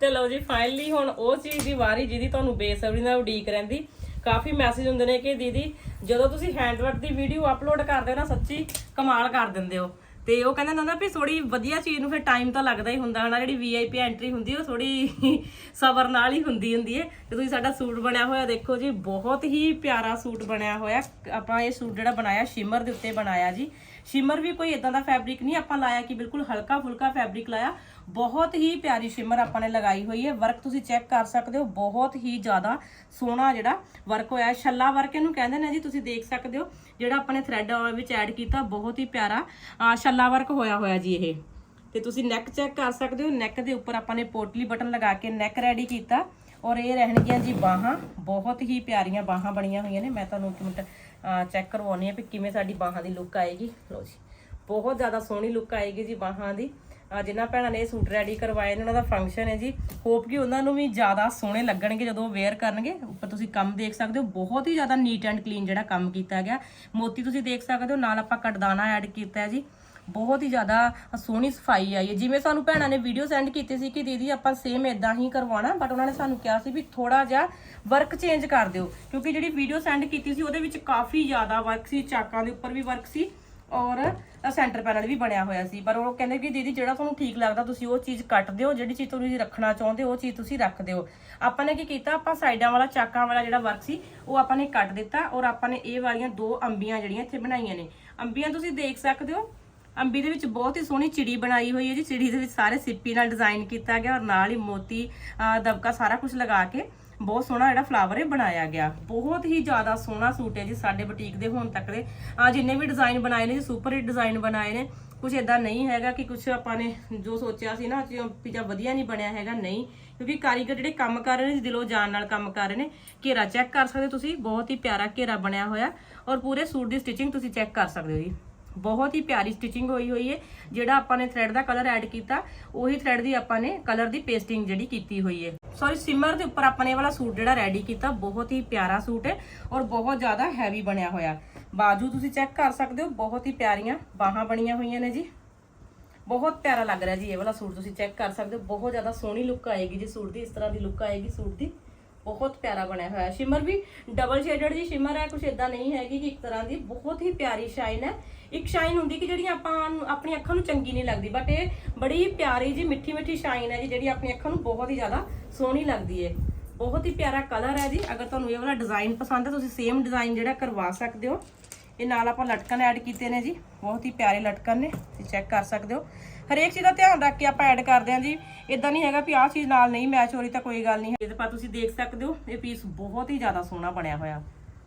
ਤੇ ਲਓ ਜੀ ਫਾਈਨਲੀ ਹੁਣ ਉਹ ਚੀਜ਼ ਦੀ ਵਾਰੀ ਜਿਹਦੀ ਤੁਹਾਨੂੰ ਬੇਸਬਰੀ ਨਾਲ ਉਡੀਕ ਰਹਿੰਦੀ। ਕਾਫੀ ਮੈਸੇਜ ਹੁੰਦੇ ਨੇ ਕਿ ਦੀਦੀ, ਜਦੋਂ ਤੁਸੀਂ ਹੈਂਡਵਰਕ ਦੀ ਵੀਡੀਓ ਅਪਲੋਡ ਕਰਦੇ ਹੋ ਨਾ, ਸੱਚੀ ਕਮਾਲ ਕਰ ਦਿੰਦੇ ਹੋ। ਤੇ ਉਹ ਕਹਿੰਦਾ ਹੁੰਦਾ ਵੀ ਥੋੜੀ ਵਧੀਆ ਚੀਜ਼ ਨੂੰ ਫਿਰ ਟਾਈਮ ਤਾਂ ਲੱਗਦਾ ਹੀ ਹੁੰਦਾ, ਹਨਾ, ਜਿਹੜੀ ਵੀਆਈਪੀ ਐਂਟਰੀ ਹੁੰਦੀ ਉਹ ਥੋੜੀ ਸਬਰ ਨਾਲ ਹੀ ਹੁੰਦੀ ਹੁੰਦੀ ਹੈ। ਤੇ ਤੁਸੀਂ ਸਾਡਾ ਸੂਟ ਬਣਿਆ ਹੋਇਆ ਦੇਖੋ ਜੀ, ਬਹੁਤ ਹੀ ਪਿਆਰਾ ਸੂਟ ਬਣਿਆ ਹੋਇਆ। ਆਪਾਂ ਇਹ ਸੂਟ ਜਿਹੜਾ ਬਣਾਇਆ, ਸ਼ਿਮਰ ਦੇ ਉੱਤੇ ਬਣਾਇਆ ਜੀ। ਸ਼ਿਮਰ ਵੀ ਕੋਈ ਇਦਾਂ ਦਾ ਫੈਬਰਿਕ ਨਹੀਂ ਆਪਾਂ ਲਾਇਆ ਕਿ ਬਿਲਕੁਲ ਹਲਕਾ ਫੁਲਕਾ ਫੈਬਰਿਕ ਲਾਇਆ। ਬਹੁਤ ਹੀ ਪਿਆਰੀ ਸ਼ਿਮਰ ਆਪਾਂ ਨੇ ਲਗਾਈ ਹੋਈ ਹੈ। ਵਰਕ ਤੁਸੀਂ ਚੈੱਕ ਕਰ ਸਕਦੇ ਹੋ। ਬਹੁਤ ਹੀ ਜ਼ਿਆਦਾ ਸੋਹਣਾ ਜਿਹੜਾ ਵਰਕ ਹੋਇਆ ਹੈ। ਛੱਲਾ ਵਰਕ ਇਹਨੂੰ ਕਹਿੰਦੇ ਨੇ ਜੀ, ਤੁਸੀਂ ਦੇਖ ਸਕਦੇ ਹੋ। ਜਿਹੜਾ ਆਪਾਂ ਨੇ ਥ੍ਰੈਡ ਵਿੱਚ ਐਡ ਕੀਤਾ, ਬਹੁਤ ਹੀ ਪਿਆਰਾ, ਅਹ, ਛੱਲਾ ਵਰਕ ਹੋਇਆ ਹੋਇਆ ਜੀ ਇਹ। ਤੇ ਤੁਸੀਂ ਨੈਕ ਚੈੱਕ ਕਰ ਸਕਦੇ ਹੋ। ਨੈਕ ਦੇ ਉੱਪਰ ਆਪਾਂ ਨੇ ਪੋਟਲੀ ਬਟਨ ਲਗਾ ਕੇ ਨੈਕ ਰੈਡੀ ਕੀਤਾ। ਔਰ ਇਹ ਰਹਿਣਗੀਆਂ ਜੀ ਬਾਹਾਂ। ਬਹੁਤ ਹੀ ਪਿਆਰੀਆਂ ਬਾਹਾਂ ਬਣੀਆਂ ਹੋਈਆਂ ਨੇ। ਮੈਂ ਤੁਹਾਨੂੰ ਇੱਕ ਮਿੰਟ ਚੈੱਕ ਕਰਵਾਉਣੀ ਹੈ ਵੀ ਕਿਵੇਂ ਸਾਡੀ ਬਾਹਾਂ ਦੀ ਲੁੱਕ ਆਏਗੀ। ਲੋ ਜੀ, ਬਹੁਤ ਜ਼ਿਆਦਾ ਸੋਹਣੀ ਲੁੱਕ ਆਏਗੀ ਜੀ ਬਾਹਾਂ ਦੀ। ਅਹ ਜਿਨ੍ਹਾਂ ਭੈਣਾਂ ਨੇ ਇਹ ਸੂਟ ਰੈਡੀ ਕਰਵਾਏ ਨੇ, ਉਹਨਾਂ ਦਾ ਫੰਕਸ਼ਨ ਹੈ ਜੀ। ਹੋਪ ਕਿ ਉਹਨਾਂ ਨੂੰ ਵੀ ਜ਼ਿਆਦਾ ਸੋਹਣੇ ਲੱਗਣਗੇ ਜਦੋਂ ਉਹ ਵੇਅਰ ਕਰਨਗੇ। ਉੱਪਰ ਤੁਸੀਂ ਕੰਮ ਦੇਖ ਸਕਦੇ ਹੋ, ਬਹੁਤ ਹੀ ਜ਼ਿਆਦਾ ਨੀਟ ਐਂਡ ਕਲੀਨ ਜਿਹੜਾ ਕੰਮ ਕੀਤਾ ਗਿਆ। ਮੋਤੀ ਤੁਸੀਂ ਦੇਖ ਸਕਦੇ ਹੋ, ਨਾਲ ਆਪਾਂ ਕਟਦਾਨਾ ਐਡ ਕੀਤਾ ਹੈ ਜੀ। ਬਹੁਤ ਹੀ ਜ਼ਿਆਦਾ ਸੋਹਣੀ ਸਫ਼ਾਈ ਆਈ ਹੈ। ਜਿਵੇਂ ਸਾਨੂੰ ਭੈਣਾਂ ਨੇ ਵੀਡੀਓ ਸੈਂਡ ਕੀਤੀ ਸੀ ਕਿ ਦੀਦੀ ਆਪਾਂ ਸੇਮ ਇਦਾਂ ਹੀ ਕਰਵਾਉਣਾ ਬਟ ਉਹਨਾਂ ਨੇ ਸਾਨੂੰ ਕਿਹਾ ਸੀ ਵੀ ਥੋੜਾ ਜਿਹਾ ਵਰਕ ਚੇਂਜ ਕਰ ਦਿਓ। ਕਿਉਂਕਿ ਜਿਹੜੀ ਵੀਡੀਓ ਸੈਂਡ ਕੀਤੀ ਸੀ, ਉਹਦੇ ਵਿੱਚ ਕਾਫੀ ਜ਼ਿਆਦਾ ਵਰਕ ਸੀ, ਚਾਕਾਂ ਦੇ ਉੱਪਰ ਵੀ ਵਰਕ ਸੀ ਔਰ ਸੈਂਟਰ ਪੈਨਲ ਵੀ ਬਣਿਆ ਹੋਇਆ ਸੀ। ਪਰ ਉਹ ਕਹਿੰਦੇ ਕਿ ਦੀਦੀ ਜਿਹੜਾ ਤੁਹਾਨੂੰ ਠੀਕ ਲੱਗਦਾ, ਤੁਸੀਂ ਉਹ ਚੀਜ਼ ਕੱਟ ਦਿਓ, ਜਿਹੜੀ ਚੀਜ਼ ਤੁਸੀਂ ਰੱਖਣਾ ਚਾਹੁੰਦੇ ਉਹ ਚੀਜ਼ ਤੁਸੀਂ ਰੱਖ ਦਿਓ। ਆਪਾਂ ਨੇ ਕੀ ਕੀਤਾ, ਆਪਾਂ ਸਾਈਡਾਂ ਵਾਲਾ, ਚਾਕਾਂ ਵਾਲਾ ਜਿਹੜਾ ਵਰਕ ਸੀ, ਉਹ ਆਪਾਂ ਨੇ ਕੱਟ ਦਿੱਤਾ ਔਰ ਆਪਾਂ ਨੇ ਇਹ ਵਾਲੀਆਂ ਦੋ ਅੰਬੀਆਂ ਜਿਹੜੀਆਂ ਇੱਥੇ ਬਣਾਈਆਂ ਨੇ। ਅੰਬੀਆਂ ਤੁਸੀਂ ਦੇਖ ਸਕਦੇ ਹੋ ਅੰਬੀ ਦੇ ਵਿੱਚ ਬਹੁਤ ਹੀ ਸੋਹਣੀ ਚਿੜੀ ਬਣਾਈ ਹੋਈ ਹੈ ਜੀ। ਚਿੜੀ ਦੇ ਵਿੱਚ ਸਾਰੇ ਸਿੱਪੀ ਨਾਲ ਡਿਜ਼ਾਈਨ ਕੀਤਾ ਗਿਆ ਔਰ ਨਾਲ ਹੀ ਮੋਤੀ ਦਬਕਾ ਸਾਰਾ ਕੁਝ ਲਗਾ ਕੇ ਬਹੁਤ ਸੋਹਣਾ ਜਿਹੜਾ ਫਲਾਵਰ ਇਹ ਬਣਾਇਆ ਗਿਆ। ਬਹੁਤ ਹੀ ਜ਼ਿਆਦਾ ਸੋਹਣਾ ਸੂਟ ਹੈ ਜੀ ਸਾਡੇ ਬੁਟੀਕ ਦੇ ਹੁਣ ਤੱਕ ਦੇ। ਆ ਜਿੰਨੇ ਵੀ ਡਿਜ਼ਾਈਨ ਬਣਾਏ ਨੇ ਜੀ ਸੁਪਰ ਹਿੱਟ ਡਿਜ਼ਾਈਨ ਬਣਾਏ ਨੇ। ਕੁਝ ਇਦਾਂ ਨਹੀਂ ਹੈਗਾ ਕਿ ਕੁਝ ਆਪਾਂ ਨੇ ਜੋ ਸੋਚਿਆ ਸੀ ਨਾ ਕਿ ਪੀਜ਼ਾ ਵਧੀਆ ਨਹੀਂ ਬਣਿਆ ਹੈਗਾ ਨਹੀਂ। ਕਿਉਂਕਿ ਕਾਰੀਗਰ ਜਿਹੜੇ ਕੰਮ ਕਰ ਰਹੇ ਨੇ ਜੀ, ਦਿਲੋਂ ਜਾਨ ਨਾਲ ਕੰਮ ਕਰ ਰਹੇ ਨੇ ਘੇਰਾ ਚੈੱਕ ਕਰ ਸਕਦੇ ਹੋ ਤੁਸੀਂ। ਬਹੁਤ ਹੀ ਪਿਆਰਾ ਘੇਰਾ ਬਣਿਆ ਹੋਇਆ ਔਰ ਪੂਰੇ ਸੂਟ ਦੀ ਸਟਿਚਿੰਗ ਤੁਸੀਂ ਚੈੱਕ ਕਰ ਸਕਦੇ ਹੋ ਜੀ। ਬਹੁਤ ਹੀ ਪਿਆਰੀ ਸਟਿਚਿੰਗ ਹੋਈ ਹੋਈ ਹੈ। ਜਿਹੜਾ ਆਪਾਂ ਨੇ ਥ੍ਰੈਡ ਦਾ ਕਲਰ ਐਡ ਕੀਤਾ, ਉਹੀ ਥ੍ਰੈਡ ਦੀ ਆਪਾਂ ਨੇ ਕਲਰ ਦੀ ਪੇਸਟਿੰਗ ਜਿਹੜੀ ਕੀਤੀ ਹੋਈ ਹੈ। ਸੌਰੀ ਸਿਮਰ ਦੇ ਉੱਪਰ ਆਪਾਂ ਨੇ ਇਹ ਵਾਲਾ ਸੂਟ ਜਿਹੜਾ ਰੈਡੀ ਕੀਤਾ, ਬਹੁਤ ਹੀ ਪਿਆਰਾ ਸੂਟ ਹੈ ਔਰ ਬਹੁਤ ਜ਼ਿਆਦਾ ਹੈਵੀ ਬਣਿਆ ਹੋਇਆ। ਬਾਜੂ ਤੁਸੀਂ ਚੈੱਕ ਕਰ ਸਕਦੇ ਹੋ, ਬਹੁਤ ਹੀ ਪਿਆਰੀਆਂ ਬਾਹਾਂ ਬਣੀਆਂ ਹੋਈਆਂ ਨੇ ਜੀ। ਬਹੁਤ ਪਿਆਰਾ ਲੱਗ ਰਿਹਾ ਜੀ ਇਹ ਵਾਲਾ ਸੂਟ ਤੁਸੀਂ ਚੈੱਕ ਕਰ ਸਕਦੇ ਹੋ। ਬਹੁਤ ਜ਼ਿਆਦਾ ਸੋਹਣੀ ਲੁੱਕ ਆਏਗੀ ਜੀ ਸੂਟ ਦੀ, ਇਸ ਤਰ੍ਹਾਂ ਦੀ ਲੁੱਕ ਆਏਗੀ ਸੂਟ ਦੀ। ਬਹੁਤ ਪਿਆਰਾ ਬਣਿਆ ਹੋਇਆ। ਸ਼ਿਮਰ ਵੀ ਡਬਲ ਸ਼ੇਡਡ ਜੀ ਸ਼ਿਮਰ ਹੈ ਕੁਝ ਇਦਾਂ ਨਹੀਂ ਹੈਗੀ ਕਿ ਇੱਕ ਤਰ੍ਹਾਂ ਦੀ ਬਹੁਤ ਹੀ ਪਿਆਰੀ ਸ਼ਾਈਨ ਹੈ। ਇੱਕ ਸ਼ਾਈਨ ਹੁੰਦੀ ਕਿ ਜਿਹੜੀ ਆਪਾਂ ਨੂੰ ਆਪਣੀ ਅੱਖਾਂ ਨੂੰ ਚੰਗੀ ਨਹੀਂ ਲੱਗਦੀ ਬਟ ਇਹ ਬੜੀ ਪਿਆਰੀ ਜੀ ਮਿੱਠੀ ਮਿੱਠੀ ਸ਼ਾਈਨ ਹੈ ਜੀ, ਜਿਹੜੀ ਆਪਣੀ ਅੱਖਾਂ ਨੂੰ ਬਹੁਤ ਹੀ ਜ਼ਿਆਦਾ ਸੋਹਣੀ ਲੱਗਦੀ ਹੈ। ਬਹੁਤ ਹੀ ਪਿਆਰਾ ਕਲਰ ਹੈ ਜੀ। ਅਗਰ ਤੁਹਾਨੂੰ ਇਹ ਵਾਲਾ ਡਿਜ਼ਾਈਨ ਪਸੰਦ ਹੈ, ਤੁਸੀਂ ਸੇਮ ਡਿਜ਼ਾਈਨ ਜਿਹੜਾ ਕਰਵਾ ਸਕਦੇ ਹੋ। ਇਹ ਨਾਲ ਆਪਾਂ ਲਟਕਣ ਐਡ ਕੀਤੇ ਨੇ ਜੀ। ਬਹੁਤ ਹੀ ਪਿਆਰੇ ਲਟਕਣ ਨੇ, ਤੁਸੀਂ ਚੈੱਕ ਕਰ ਸਕਦੇ ਹੋ। ਹਰੇਕ ਚੀਜ਼ ਦਾ ਧਿਆਨ ਰੱਖ ਕੇ ਆਪਾਂ ਐਡ ਕਰਦੇ ਹਾਂ ਜੀ। ਇਦਾਂ ਨਹੀਂ ਹੈਗਾ ਵੀ ਆਹ ਚੀਜ਼ ਨਾਲ ਨਹੀਂ ਮੈਚ ਹੋ ਰਹੀ ਤਾਂ ਕੋਈ ਗੱਲ ਨਹੀਂ। ਇਹਦੇ ਪਰ ਤੁਸੀਂ ਦੇਖ ਸਕਦੇ ਹੋ, ਇਹ ਪੀਸ ਬਹੁਤ ਹੀ ਜ਼ਿਆਦਾ ਸੋਹਣਾ ਬਣਿਆ ਹੋਇਆ।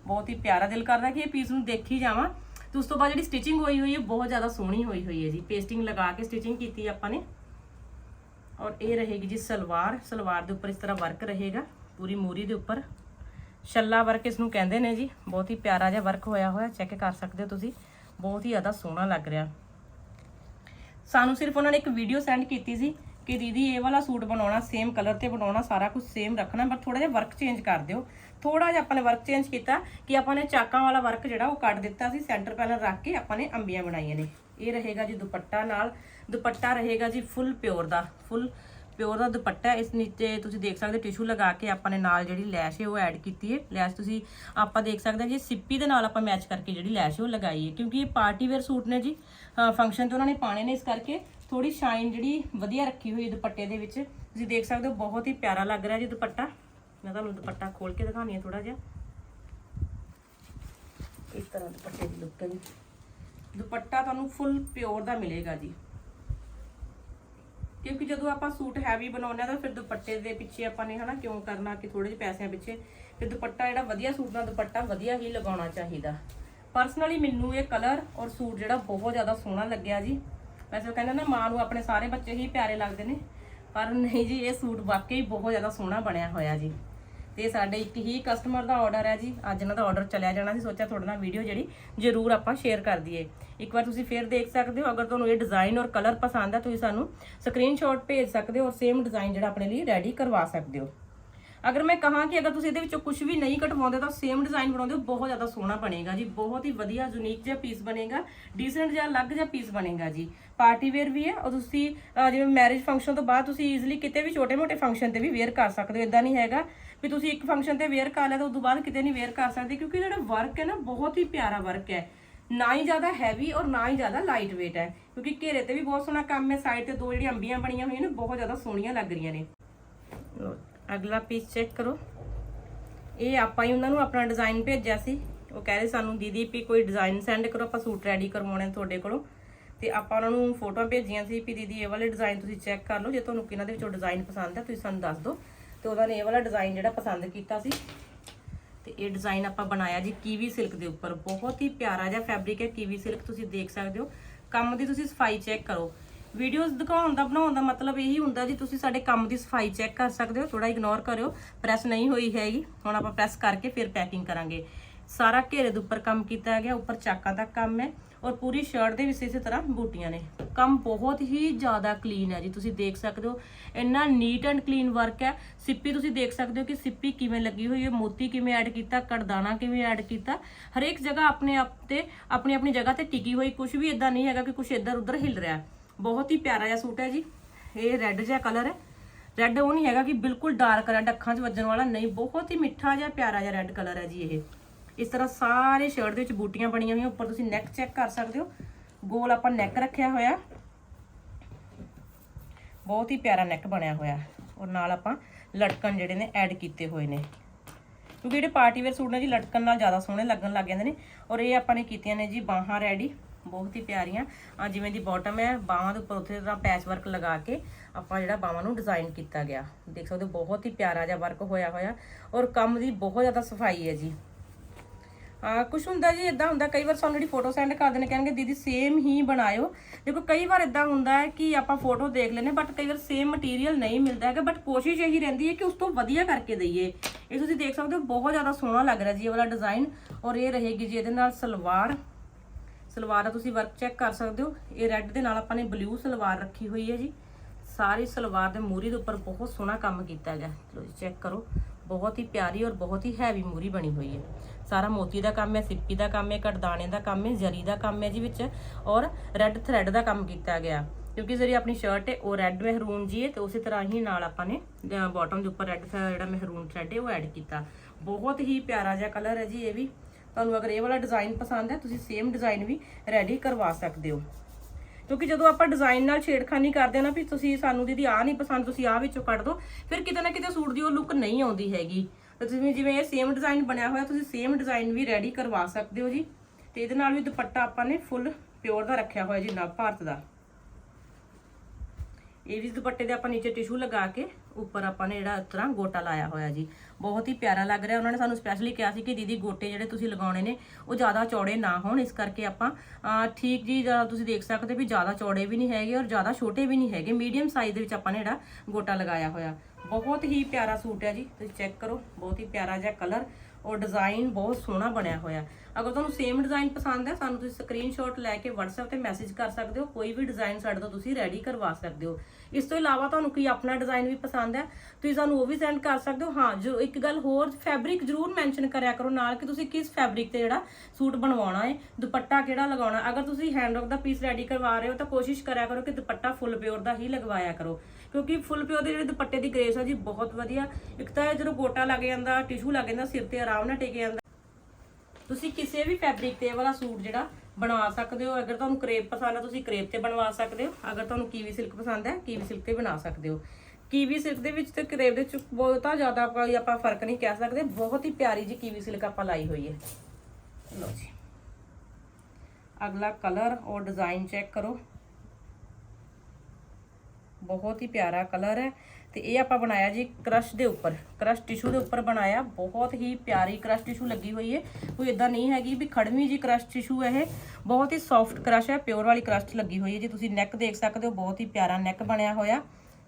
ਬਹੁਤ ਹੀ ਪਿਆਰਾ ਦਿਲ ਕਰਦਾ ਕਿ ਇਹ ਪੀਸ ਨੂੰ ਦੇਖੀ ਜਾਵਾਂ। ਤੇ ਉਸ ਤੋਂ ਬਾਅਦ ਜਿਹੜੀ ਸਟਿਚਿੰਗ ਹੋਈ ਹੋਈ ਹੈ, ਬਹੁਤ ਜ਼ਿਆਦਾ ਸੋਹਣੀ ਹੋਈ ਹੋਈ ਹੈ ਜੀ। ਪੇਸਟਿੰਗ ਲਗਾ ਕੇ ਸਟਿਚਿੰਗ ਕੀਤੀ ਆਪਾਂ ਨੇ। ਔਰ ਇਹ ਰਹੇਗੀ ਜੀ ਸਲਵਾਰ। ਸਲਵਾਰ ਦੇ ਉੱਪਰ ਇਸ ਤਰ੍ਹਾਂ ਵਰਕ ਰਹੇਗਾ, ਪੂਰੀ ਮੂਰੀ ਦੇ ਉੱਪਰ। ਛੱਲਾ ਵਰਕ ਇਸ ਨੂੰ ਕਹਿੰਦੇ ਨੇ ਜੀ। ਬਹੁਤ ਹੀ ਪਿਆਰਾ ਜਿਹਾ ਵਰਕ ਹੋਇਆ ਹੋਇਆ ਚੈੱਕ ਕਰ ਸਕਦੇ ਹੋ ਤੁਸੀਂ। ਬਹੁਤ ਹੀ ਜ਼ਿਆਦਾ ਸੋਹਣਾ ਲੱਗ ਰਿਹਾ। ਸਾਨੂੰ ਸਿਰਫ ਉਹਨਾਂ ਨੇ ਇੱਕ ਵੀਡੀਓ ਸੈਂਡ ਕੀਤੀ ਸੀ। ਕਿ ਦੀਦੀ ਇਹ ਵਾਲਾ ਸੂਟ ਬਣਾਉਣਾ ਸੇਮ ਕਲਰ ਤੇ ਬਣਾਉਣਾ, ਸਾਰਾ ਕੁਝ ਸੇਮ ਰੱਖਣਾ ਪਰ ਥੋੜਾ ਜਿਹਾ ਵਰਕ ਚੇਂਜ ਕਰ ਦਿਓ। ਥੋੜਾ ਜਿਹਾ ਆਪਾਂ ਨੇ ਵਰਕ ਚੇਂਜ ਕੀਤਾ ਕਿ ਆਪਾਂ ਨੇ ਚਾਕਾਂ ਵਾਲਾ ਵਰਕ ਜਿਹੜਾ ਉਹ ਕੱਢ ਦਿੱਤਾ ਸੀ ਸੈਂਟਰ ਪੈਨਲ ਰੱਖ ਕੇ ਆਪਾਂ ਨੇ ਅੰਬੀਆਂ ਬਣਾਈਆਂ ਨੇ। ਇਹ ਰਹੇਗਾ ਜੀ ਦੁਪੱਟਾ ਨਾਲ। ਦੁਪੱਟਾ ਰਹੇਗਾ ਜੀ ਫੁੱਲ ਪਿਓਰ ਦਾ ਫੁੱਲ ਪਿਓਰ ਦਾ ਦੁਪੱਟਾ। ਇਸ ਨੀਚੇ ਤੁਸੀਂ ਦੇਖ ਸਕਦੇ ਟਿਸ਼ੂ ਲਗਾ ਕੇ ਆਪਾਂ ਨੇ ਨਾਲ ਜਿਹੜੀ ਲੈਸ਼ ਹੈ ਉਹ ਐਡ ਕੀਤੀ ਹੈ। ਲੈਸ਼ ਤੁਸੀਂ ਆਪਾਂ ਦੇਖ ਸਕਦੇ ਹਾਂ ਜੀ ਸਿੱਪੀ ਦੇ ਨਾਲ ਆਪਾਂ ਮੈਚ ਕਰਕੇ ਜਿਹੜੀ ਲੈਸ਼ ਉਹ ਲਗਾਈ ਹੈ, ਕਿਉਂਕਿ ਇਹ ਪਾਰਟੀ ਵੇਅਰ ਸੂਟ ਨੇ ਜੀ। ਫੰਕਸ਼ਨ ਤੇ ਉਹਨਾਂ ਨੇ ਪਾਣੇ ਨੇ ਇਸ ਕਰਕੇ। ਥੋੜੀ ਸ਼ਾਈਨ ਜਿਹੜੀ ਵਧੀਆ ਰੱਖੀ ਹੋਈ ਦੁਪੱਟੇ ਦੇ ਵਿੱਚ। ਤੁਸੀਂ ਦੇਖ ਸਕਦੇ ਹੋ, ਬਹੁਤ ਹੀ ਪਿਆਰਾ ਲੱਗ ਰਿਹਾ ਜੀ ਦੁਪੱਟਾ। ਮੈਂ ਤੁਹਾਨੂੰ ਦੁਪੱਟਾ ਖੋਲ ਕੇ ਦਿਖਾਉਣੀ ਹੈ ਥੋੜਾ ਜਿਹਾ। ਇਸ ਤਰ੍ਹਾਂ ਦੁਪੱਟੇ ਦੀ ਲੁੱਕ ਹੈ ਜੀ। ਦੁਪੱਟਾ ਤੁਹਾਨੂੰ ਫੁੱਲ ਪਿਓਰ ਦਾ ਮਿਲੇਗਾ ਜੀ। ਕਿਉਂਕਿ ਜਦੋਂ ਆਪਾਂ ਸੂਟ ਹੈਵੀ ਬਣਾਉਂਦੇ ਆ ਤਾਂ ਫਿਰ ਦੁਪੱਟੇ ਦੇ ਪਿੱਛੇ ਆਪਾਂ ਨੇ ਹਨਾ ਕਿਉਂ ਕਰਨਾ ਕਿ ਥੋੜੇ ਜਿਹੇ ਪੈਸਿਆਂ ਪਿੱਛੇ। ਫਿਰ ਦੁਪੱਟਾ ਜਿਹੜਾ ਵਧੀਆ ਸੂਟ ਦਾ ਦੁਪੱਟਾ ਵਧੀਆ ਹੀ ਲਗਾਉਣਾ ਚਾਹੀਦਾ। ਪਰਸਨਲੀ ਮੈਨੂੰ ਇਹ ਕਲਰ ਔਰ ਸੂਟ ਜਿਹੜਾ ਬਹੁਤ ਜ਼ਿਆਦਾ ਸੋਹਣਾ ਲੱਗਿਆ ਜੀ। ਵੈਸੇ ਉਹ ਕਹਿੰਦੇ ਨਾ ਮਾਂ ਨੂੰ ਆਪਣੇ ਸਾਰੇ ਬੱਚੇ ਹੀ ਪਿਆਰੇ ਲੱਗਦੇ ਨੇ। ਪਰ ਨਹੀਂ ਜੀ, ਇਹ ਸੂਟ ਵਾਕਈ ਬਹੁਤ ਜ਼ਿਆਦਾ ਸੋਹਣਾ ਬਣਿਆ ਹੋਇਆ ਜੀ। ਤੇ ਸਾਡੇ ਇੱਕ ਹੀ ਕਸਟਮਰ ਦਾ ਆਰਡਰ ਹੈ ਜੀ। ਅੱਜ ਇਹਨਾਂ ਦਾ ਆਰਡਰ ਚਲਿਆ ਜਾਣਾ ਸੀ, ਸੋਚਿਆ ਤੁਹਾਡੇ ਨਾਲ ਵੀਡੀਓ ਜਿਹੜੀ ਜ਼ਰੂਰ ਆਪਾਂ ਸ਼ੇਅਰ ਕਰ ਦਈਏ। ਇੱਕ ਵਾਰ ਤੁਸੀਂ ਫੇਰ ਦੇਖ ਸਕਦੇ ਹੋ, ਅਗਰ ਤੁਹਾਨੂੰ ਇਹ ਡਿਜ਼ਾਈਨ ਔਰ ਕਲਰ ਪਸੰਦ ਹੈ, ਤੁਸੀਂ ਸਾਨੂੰ ਸਕਰੀਨਸ਼ਾਟ ਭੇਜ ਸਕਦੇ ਹੋ ਔਰ ਸੇਮ ਡਿਜ਼ਾਈਨ ਜਿਹੜਾ ਆਪਣੇ ਲਈ ਰੈਡੀ ਕਰਵਾ ਸਕਦੇ ਹੋ। ਅਗਰ ਮੈਂ ਕਹਾਂ ਕਿ ਅਗਰ ਤੁਸੀਂ ਇਹਦੇ ਵਿੱਚੋਂ ਕੁਝ ਵੀ ਨਹੀਂ ਕਟਵਾਉਂਦੇ ਤਾਂ ਸੇਮ ਡਿਜ਼ਾਈਨ ਬਣਾਉਂਦੇ ਹੋ, ਬਹੁਤ ਜ਼ਿਆਦਾ ਸੋਹਣਾ ਬਣੇਗਾ ਜੀ, ਬਹੁਤ ਹੀ ਵਧੀਆ ਯੂਨੀਕ ਜਿਹਾ ਪੀਸ ਬਣੇਗਾ ਡੀਸੈਂਟ ਜਿਹਾ, ਅਲੱਗ ਜਿਹਾ ਪੀਸ ਬਣੇਗਾ ਜੀ। ਪਾਰਟੀ ਵੇਅਰ ਵੀ ਹੈ, ਔਰ ਤੁਸੀਂ ਜਿਵੇਂ ਮੈਰਿਜ ਫੰਕਸ਼ਨ ਤੋਂ ਬਾਅਦ ਤੁਸੀਂ ਈਜ਼ੀਲੀ ਕਿਤੇ ਵੀ ਛੋਟੇ-ਮੋਟੇ ਫੰਕਸ਼ਨ ਤੇ ਵੀ ਵੇਅਰ ਕਰ ਸਕਦੇ ਹੋ ਇਦਾਂ ਨਹੀਂ ਹੈਗਾ ਵੀ ਤੁਸੀਂ ਇੱਕ ਫੰਕਸ਼ਨ ਤੇ ਵੇਅਰ ਕਰ ਲਿਆ ਤਾਂ ਉਸ ਤੋਂ ਬਾਅਦ ਕਿਤੇ ਨਹੀਂ ਵੇਅਰ ਕਰ ਸਕਦੇ, ਕਿਉਂਕਿ ਜਿਹੜਾ ਵਰਕ ਹੈ ਨਾ, ਬਹੁਤ ਹੀ ਪਿਆਰਾ ਵਰਕ ਹੈ। ਨਾ ਹੀ ਜ਼ਿਆਦਾ ਹੈਵੀ ਔਰ ਨਾ ਹੀ ਜ਼ਿਆਦਾ ਲਾਈਟ weight ਹੈ, ਕਿਉਂਕਿ ਘੇਰੇ ਤੇ ਵੀ ਬਹੁਤ ਸੋਹਣਾ ਕੰਮ ਹੈ ਸਾਈਡ ਤੇ ਦੋ ਜਿਹੜੀਆਂ ਅੰਬੀਆਂ ਬਣੀਆਂ ਹੋਈਆਂ ਨੇ, ਬਹੁਤ ਜ਼ਿਆਦਾ ਸੋਹਣੀਆਂ ਲੱਗ ਰਹੀਆਂ ਨੇ। ਅਗਲਾ ਪੀਸ ਚੈੱਕ ਕਰੋ। ਇਹ ਆਪਾਂ ਹੀ ਉਹਨਾਂ ਨੂੰ ਆਪਣਾ ਡਿਜ਼ਾਈਨ ਭੇਜਿਆ ਸੀ। ਉਹ ਕਹਿ ਰਹੇ ਸਾਨੂੰ, ਦੀਦੀ, ਵੀ ਕੋਈ ਡਿਜ਼ਾਈਨ ਸੈਂਡ ਕਰੋ, ਆਪਾਂ ਸੂਟ ਰੈਡੀ ਕਰਵਾਉਣੇ ਤੁਹਾਡੇ ਕੋਲੋਂ। ਤੇ ਆਪਾਂ ਉਹਨਾਂ ਨੂੰ ਫੋਟੋਆਂ ਭੇਜੀਆਂ ਸੀ ਵੀ, ਦੀਦੀ, ਇਹ ਵਾਲੇ ਡਿਜ਼ਾਈਨ ਤੁਸੀਂ ਚੈੱਕ ਕਰ ਲਓ। ਜੇ ਤੁਹਾਨੂੰ ਕਿਹਨਾਂ ਦੇ ਵਿੱਚੋਂ ਡਿਜ਼ਾਈਨ ਪਸੰਦ ਹੈ ਤੁਸੀਂ ਸਾਨੂੰ ਦੱਸ ਦਿਓ। ਤੇ ਉਹਨਾਂ ਨੇ ਇਹ ਵਾਲਾ ਡਿਜ਼ਾਈਨ ਜਿਹੜਾ ਪਸੰਦ ਕੀਤਾ ਸੀ। ਤੇ ਇਹ ਡਿਜ਼ਾਈਨ ਆਪਾਂ ਬਣਾਇਆ ਜੀ ਕੀਵੀ ਸਿਲਕ ਦੇ ਉੱਪਰ। ਬਹੁਤ ਹੀ ਪਿਆਰਾ ਜਿਹਾ ਫੈਬਰਿਕ ਹੈ, ਕੀਵੀ ਸਿਲਕ ਤੁਸੀਂ ਦੇਖ ਸਕਦੇ ਹੋ। ਕੰਮ ਦੀ ਤੁਸੀਂ ਸਫ਼ਾਈ ਚੈੱਕ ਕਰੋ। ਵੀਡੀਓਜ਼ ਦਿਖਾਉਣ ਦਾ, ਬਣਾਉਣ ਦਾ ਮਤਲਬ ਇਹੀ ਹੁੰਦਾ ਜੀ, ਤੁਸੀਂ ਸਾਡੇ ਕੰਮ ਦੀ ਸਫ਼ਾਈ ਚੈੱਕ ਕਰ ਸਕਦੇ ਹੋ ਥੋੜਾ ਇਗਨੋਰ ਕਰਿਓ ਪ੍ਰੈਸ ਨਹੀਂ ਹੋਈ ਹੈਗੀ, ਹੁਣ ਆਪਾਂ ਪ੍ਰੈਸ ਕਰਕੇ ਫਿਰ ਪੈਕਿੰਗ ਕਰਾਂਗੇ। ਸਾਰਾ ਘੇਰੇ ਦੇ ਉੱਪਰ ਕੰਮ ਕੀਤਾ ਗਿਆ, ਉੱਪਰ ਚਾਕਾਂ ਦਾ ਕੰਮ ਹੈ, ਔਰ ਪੂਰੀ ਸ਼ਰਟ ਦੇ ਵਿੱਚ ਇਸੇ ਤਰ੍ਹਾਂ ਬੂਟੀਆਂ ਨੇ। ਕੰਮ ਬਹੁਤ ਹੀ ਜ਼ਿਆਦਾ ਕਲੀਨ ਹੈ ਜੀ, ਤੁਸੀਂ ਦੇਖ ਸਕਦੇ ਹੋ, ਇੰਨਾ ਨੀਟ ਐਂਡ ਕਲੀਨ ਵਰਕ ਹੈ। ਸਿੱਪੀ ਤੁਸੀਂ ਦੇਖ ਸਕਦੇ ਹੋ ਕਿ ਸਿੱਪੀ ਕਿਵੇਂ ਲੱਗੀ ਹੋਈ ਹੈ, ਮੋਤੀ ਕਿਵੇਂ ਐਡ ਕੀਤਾ, ਕੜਦਾਣਾ ਕਿਵੇਂ ਐਡ ਕੀਤਾ। ਹਰੇਕ ਜਗ੍ਹਾ ਆਪਣੇ ਆਪ ਤੇ, ਆਪਣੀ ਆਪਣੀ ਜਗ੍ਹਾ ਤੇ ਟਿਕੀ ਹੋਈ ਕੁਝ ਵੀ ਇਦਾਂ ਨਹੀਂ ਹੈਗਾ ਕਿ ਕੁਝ ਇੱਧਰ ਉੱਧਰ ਹਿਲ ਰਿਹਾ। ਬਹੁਤ ਹੀ ਪਿਆਰਾ ਜਿਹਾ ਸੂਟ ਹੈ ਜੀ। ਇਹ ਰੈੱਡ ਜਿਹਾ ਕਲਰ ਹੈ। ਰੈੱਡ ਉਹ ਨਹੀਂ ਹੈਗਾ ਕਿ ਬਿਲਕੁਲ ਡਾਰਕ ਰੈੱਡ ਅੱਖਾਂ 'ਚ ਵੱਜਣ ਵਾਲਾ, ਨਹੀਂ, ਬਹੁਤ ਹੀ ਮਿੱਠਾ ਜਿਹਾ ਪਿਆਰਾ ਜਿਹਾ ਰੈੱਡ ਕਲਰ ਹੈ ਜੀ ਇਹ। ਇਸ ਤਰ੍ਹਾਂ ਸਾਰੇ ਸ਼ਰਟ ਦੇ ਵਿੱਚ ਬੂਟੀਆਂ ਬਣੀਆਂ ਹੋਈਆਂ, ਉੱਪਰ ਤੁਸੀਂ ਨੈਕ ਚੈੱਕ ਕਰ ਸਕਦੇ ਹੋ। ਗੋਲ ਆਪਾਂ ਨੈਕ ਰੱਖਿਆ ਹੋਇਆ। ਬਹੁਤ ਹੀ ਪਿਆਰਾ ਨੈਕ ਬਣਿਆ ਹੋਇਆ। ਔਰ ਨਾਲ ਆਪਾਂ ਲਟਕਣ ਜਿਹੜੇ ਨੇ ਐਡ ਕੀਤੇ ਹੋਏ ਨੇ। ਕਿਉਂਕਿ ਜਿਹੜੇ ਪਾਰਟੀ ਵੇਅਰ ਸੂਟ ਨੇ ਜੀ, ਲਟਕਣ ਨਾਲ ਜ਼ਿਆਦਾ ਸੋਹਣੇ ਲੱਗਣ ਲੱਗ ਜਾਂਦੇ ਨੇ। ਔਰ ਇਹ ਆਪਾਂ ਨੇ ਕੀਤੀਆਂ ਨੇ ਜੀ ਬਾਹਾਂ ਰੈਡੀ ਬਹੁਤ ਹੀ ਪਿਆਰੀਆਂ। ਆ ਜਿਵੇਂ ਦੀ ਬਾਟਮ ਹੈ, ਬਾਹਾਂ ਦੇ ਉੱਪਰ ਉੱਥੇ ਤਰ੍ਹਾਂ ਪੈਚ ਵਰਕ ਲਗਾ ਕੇ ਆਪਾਂ ਜਿਹੜਾ ਬਾਹਾਂ ਨੂੰ ਡਿਜ਼ਾਈਨ ਕੀਤਾ ਗਿਆ। ਦੇਖ ਸਕਦੇ ਹੋ, ਬਹੁਤ ਹੀ ਪਿਆਰਾ ਜਿਹਾ ਵਰਕ ਹੋਇਆ ਹੋਇਆ ਔਰ ਕੰਮ ਦੀ ਬਹੁਤ ਜ਼ਿਆਦਾ ਸਫ਼ਾਈ ਹੈ ਜੀ। ਆ ਕੁਝ ਹੁੰਦਾ ਜੀ ਇਦਾਂ ਹੁੰਦਾ, ਕਈ ਵਾਰ ਸਾਨੂੰ ਜਿਹੜੀ ਫੋਟੋ ਸੈਂਡ ਕਰਦੇ ਨੇ ਕਹਿਣਗੇ, ਦੀਦੀ ਸੇਮ ਹੀ ਬਣਾਇਓ। ਦੇਖੋ, ਕਈ ਵਾਰ ਇਦਾਂ ਹੁੰਦਾ ਹੈ ਕਿ ਆਪਾਂ ਫੋਟੋ ਦੇਖ ਲੈਨੇ ਬਟ ਕਈ ਵਾਰ ਸੇਮ ਮਟੀਰੀਅਲ ਨਹੀਂ ਮਿਲਦਾ ਹੈਗਾ ਬਟ ਕੋਸ਼ਿਸ਼ ਇਹੀ ਰਹਿੰਦੀ ਹੈ ਕਿ ਉਸ ਤੋਂ ਵਧੀਆ ਕਰਕੇ ਦਈਏ। ਇਹ ਤੁਸੀਂ ਦੇਖ ਸਕਦੇ ਹੋ, ਬਹੁਤ ਜ਼ਿਆਦਾ ਸੋਹਣਾ ਲੱਗ ਰਿਹਾ ਜੀ ਇਹ ਵਾਲਾ ਡਿਜ਼ਾਈਨ ਔਰ ਇਹ ਰਹੇਗੀ ਜੀ ਇਹਦੇ ਨਾਲ ਸਲਵਾਰ। ਸਲਵਾਰ ਦਾ ਤੁਸੀਂ ਵਰਕ ਚੈੱਕ ਕਰ ਸਕਦੇ ਹੋ। ਇਹ ਰੈੱਡ ਦੇ ਨਾਲ ਆਪਾਂ ਨੇ ਬਲੂ ਸਲਵਾਰ ਰੱਖੀ ਹੋਈ ਹੈ ਜੀ। ਸਾਰੀ ਸਲਵਾਰ ਦੇ ਮੂਰੀ ਦੇ ਉੱਪਰ ਬਹੁਤ ਸੋਹਣਾ ਕੰਮ ਕੀਤਾ ਗਿਆ ਚਲੋ ਜੀ ਚੈੱਕ ਕਰੋ। ਬਹੁਤ ਹੀ ਪਿਆਰੀ ਔਰ ਬਹੁਤ ਹੀ ਹੈਵੀ ਮੂਰੀ ਬਣੀ ਹੋਈ ਹੈ। ਸਾਰਾ ਮੋਤੀ ਦਾ ਕੰਮ ਹੈ, ਸਿੱਪੀ ਦਾ ਕੰਮ ਹੈ ਕਟਦਾਣੇ ਦਾ ਕੰਮ ਹੈ, ਜ਼ਰੀ ਦਾ ਕੰਮ ਹੈ ਜੀ ਵਿੱਚ। ਔਰ ਰੈੱਡ ਥਰੈਡ ਦਾ ਕੰਮ ਕੀਤਾ ਗਿਆ। ਕਿਉਂਕਿ ਜਿਹੜੀ ਆਪਣੀ ਸ਼ਰਟ ਹੈ, ਉਹ ਰੈੱਡ ਮਹਿਰੂਨ ਜੀ ਹੈ ਤੇ ਉਸੇ ਤਰ੍ਹਾਂ ਹੀ ਨਾਲ ਆਪਾਂ ਨੇ ਬਾਟਮ ਦੇ ਉੱਪਰ ਰੈੱਡ ਜਿਹੜਾ ਮਹਿਰੂਨ ਥਰੈਡ ਹੈ, ਉਹ ਐਡ ਕੀਤਾ। ਬਹੁਤ ਹੀ ਪਿਆਰਾ ਜਿਹਾ ਕਲਰ ਹੈ ਜੀ ਇਹ ਵੀ। ਤੁਹਾਨੂੰ ਅਗਰ ਇਹ ਵਾਲਾ ਡਿਜ਼ਾਈਨ ਪਸੰਦ ਹੈ, ਤੁਸੀਂ ਸੇਮ ਡਿਜ਼ਾਈਨ ਵੀ ਰੈਡੀ ਕਰਵਾ ਸਕਦੇ ਹੋ। ਕਿਉਂਕਿ ਜਦੋਂ ਆਪਾਂ ਡਿਜ਼ਾਈਨ ਨਾਲ ਛੇੜਖਾਨੀ ਕਰਦੇ ਨਾ, ਵੀ ਤੁਸੀਂ ਸਾਨੂੰ ਦੀਦੀ ਆ ਨਹੀਂ ਪਸੰਦ, ਤੁਸੀਂ ਆ ਵਿੱਚੋਂ ਕੱਢ ਦਿਓ ਫਿਰ ਕਿਤੇ ਨਾ ਕਿਤੇ ਸੂਟ ਦੀ ਉਹ ਲੁੱਕ ਨਹੀਂ ਆਉਂਦੀ ਹੈਗੀ। ਤਾਂ ਤੁਸੀਂ ਜਿਵੇਂ ਇਹ ਸੇਮ ਡਿਜ਼ਾਈਨ ਬਣਿਆ ਹੋਇਆ, ਤੁਸੀਂ ਸੇਮ ਡਿਜ਼ਾਈਨ ਵੀ ਰੈਡੀ ਕਰਵਾ ਸਕਦੇ ਹੋ ਜੀ। ਤੇ ਇਹਦੇ ਨਾਲ ਵੀ ਦੁਪੱਟਾ ਆਪਾਂ ਨੇ ਫੁੱਲ ਪਿਓਰ ਦਾ ਰੱਖਿਆ ਹੋਇਆ ਜੀ ਨਵ ਭਾਰਤ ਦਾ। ਇਹ ਵੀ ਦੁਪੱਟੇ ਦੇ ਆਪਾਂ ਨੀਚੇ ਟਿਸ਼ੂ ਲਗਾ ਕੇ ਉੱਪਰ ਆਪਾਂ ਨੇ ਜਿਹੜਾ ਇਸ ਤਰ੍ਹਾਂ ਗੋਟਾ ਲਾਇਆ ਹੋਇਆ ਜੀ। ਬਹੁਤ ਹੀ ਪਿਆਰਾ ਲੱਗ ਰਿਹਾ। ਉਹਨਾਂ ਨੇ ਸਾਨੂੰ ਸਪੈਸ਼ਲੀ ਕਿਹਾ ਸੀ ਕਿ ਦੀਦੀ ਗੋਟੇ ਜਿਹੜੇ ਤੁਸੀਂ ਲਗਾਉਣੇ ਨੇ, ਉਹ ਜ਼ਿਆਦਾ ਚੌੜੇ ਨਾ ਹੋਣ। ਇਸ ਕਰਕੇ ਆਪਾਂ ਠੀਕ ਜੀ ਤੁਸੀਂ ਦੇਖ ਸਕਦੇ ਵੀ ਜ਼ਿਆਦਾ ਚੌੜੇ ਵੀ ਨਹੀਂ ਹੈਗੇ ਔਰ ਜ਼ਿਆਦਾ ਛੋਟੇ ਵੀ ਨਹੀਂ ਹੈਗੇ। ਮੀਡੀਅਮ ਸਾਈਜ਼ ਦੇ ਵਿੱਚ ਆਪਾਂ ਨੇ ਜਿਹੜਾ ਗੋਟਾ ਲਗਾਇਆ ਹੋਇਆ। ਬਹੁਤ ਹੀ ਪਿਆਰਾ ਸੂਟ ਹੈ ਜੀ। ਤੁਸੀਂ ਚੈੱਕ ਕਰੋ। ਬਹੁਤ ਹੀ ਪਿਆਰਾ ਜਿਹਾ ਕਲਰ ਔਰ ਡਿਜ਼ਾਈਨ ਬਹੁਤ ਸੋਹਣਾ ਬਣਿਆ ਹੋਇਆ। ਅਗਰ ਤੁਹਾਨੂੰ ਸੇਮ ਡਿਜ਼ਾਈਨ ਪਸੰਦ ਹੈ, ਸਾਨੂੰ ਤੁਸੀਂ ਸਕਰੀਨਸ਼ਾਟ ਲੈ ਕੇ WhatsApp ਤੇ ਮੈਸੇਜ ਕਰ ਸਕਦੇ ਹੋ। ਕੋਈ ਵੀ ਡਿਜ਼ਾਈਨ ਸਾਡੇ ਤੋਂ ਤੁਸੀਂ ਰੈਡੀ ਕਰਵਾ ਸਕਦੇ ਹੋ। ਇਸ ਤੋਂ ਇਲਾਵਾ ਤੁਹਾਨੂੰ ਕੋਈ ਆਪਣਾ ਡਿਜ਼ਾਈਨ ਵੀ ਪਸੰਦ ਹੈ, ਤੁਸੀਂ ਸਾਨੂੰ ਉਹ ਵੀ ਸੈਂਡ ਕਰ ਸਕਦੇ ਹੋ। ਹਾਂ, ਜੋ ਇੱਕ ਗੱਲ ਹੋਰ ਫੈਬਰਿਕ ਜ਼ਰੂਰ ਮੈਂਸ਼ਨ ਕਰਿਆ ਕਰੋ ਨਾਲ ਕਿ ਤੁਸੀਂ ਕਿਸ ਫੈਬਰਿਕ ਤੇ ਜਿਹੜਾ ਸੂਟ ਬਣਵਾਉਣਾ ਹੈ, ਦੁਪੱਟਾ ਕਿਹੜਾ ਲਗਾਉਣਾ। ਅਗਰ ਤੁਸੀਂ ਹੈਂਡਵਰਕ ਦਾ ਪੀਸ ਰੈਡੀ ਕਰਵਾ ਰਹੇ ਹੋ, ਤਾਂ ਕੋਸ਼ਿਸ਼ ਕਰਿਆ ਕਰੋ ਕਿ ਦੁਪੱਟਾ ਫੁੱਲ ਪਿਓਰ ਦਾ ਹੀ ਲਗਵਾਇਆ ਕਰੋ। ਕਿਉਂਕਿ ਫੁੱਲ ਪਿਓ ਦੇ ਜਿਹੜੇ ਦੁਪੱਟੇ ਦੀ ਗ੍ਰੇਸ ਆ ਜੀ, ਬਹੁਤ ਵਧੀਆ। ਇੱਕ ਤਾਂ ਇਹ ਜਦੋਂ ਗੋਟਾ ਲੱਗ ਜਾਂਦਾ, ਟਿਸ਼ੂ ਲੱਗ ਜਾਂਦਾ, ਸਿਰ ਤੇ ਆਰਾਮ ਨਾਲ ਟਿਕ ਜਾਂਦਾ। ਤੁਸੀਂ ਕਿਸੇ ਵੀ ਫੈਬਰਿਕ ਤੇ ਇਹ ਵਾਲਾ ਸੂਟ ਜਿਹੜਾ ਬਣਾ ਸਕਦੇ ਹੋ, ਅਗਰ ਤੁਹਾਨੂੰ ਕਰੇਪ ਪਸੰਦ ਹੈ ਤੁਸੀਂ ਕਰੇਪ ਤੇ ਬਣਵਾ ਸਕਦੇ ਹੋ। ਅਗਰ ਤੁਹਾਨੂੰ ਕੀਵੀ ਸਿਲਕ ਪਸੰਦ ਹੈ ਕੀਵੀ ਸਿਲਕ ਤੇ ਬਣਾ ਸਕਦੇ ਹੋ। ਕੀਵੀ ਸਿਲਕ ਦੇ ਵਿੱਚ ਤੇ ਕਰੇਪ ਦੇ ਵਿੱਚ ਬਹੁਤਾ ਜ਼ਿਆਦਾ ਕੋਈ ਆਪਾਂ ਫ਼ਰਕ ਨਹੀਂ ਕਹਿ ਸਕਦੇ। ਬਹੁਤ ਹੀ ਪਿਆਰੀ ਜੀ ਕੀਵੀ ਸਿਲਕ ਆਪਾਂ ਲਾਈ ਹੋਈ ਹੈ। ਲਓ ਜੀ। ਅਗਲਾ ਕਲਰ ਔਰ ਡਿਜ਼ਾਈਨ ਚੈੱਕ ਕਰੋ। ਬਹੁਤ ਹੀ ਪਿਆਰਾ ਕਲਰ ਹੈ ਤੇ ਇਹ ਆਪਾਂ ਬਣਾਇਆ ਜੀ ਕ੍ਰਸ਼ ਦੇ ਉੱਪਰ, ਕ੍ਰਸ਼ ਟਿਸ਼ੂ ਦੇ ਉੱਪਰ ਬਣਾਇਆ। ਬਹੁਤ ਹੀ ਪਿਆਰੀ ਕ੍ਰਸ਼ ਟਿਸ਼ੂ ਲੱਗੀ ਹੋਈ ਹੈ ਕੋਈ ਇਦਾਂ ਨਹੀਂ ਹੈਗੀ ਵੀ ਖੜਵੀਂ ਜੀ ਕ੍ਰਸ਼ ਟਿਸ਼ੂ ਹੈ ਇਹ। ਬਹੁਤ ਹੀ ਸੌਫਟ ਕ੍ਰਸ਼ ਹੈ ਪਿਓਰ ਵਾਲੀ ਕ੍ਰਸ਼ ਲੱਗੀ ਹੋਈ ਹੈ ਜੀ ਤੁਸੀਂ ਨੈਕ ਦੇਖ ਸਕਦੇ ਹੋ, ਬਹੁਤ ਹੀ ਪਿਆਰਾ ਨੈਕ ਬਣਿਆ ਹੋਇਆ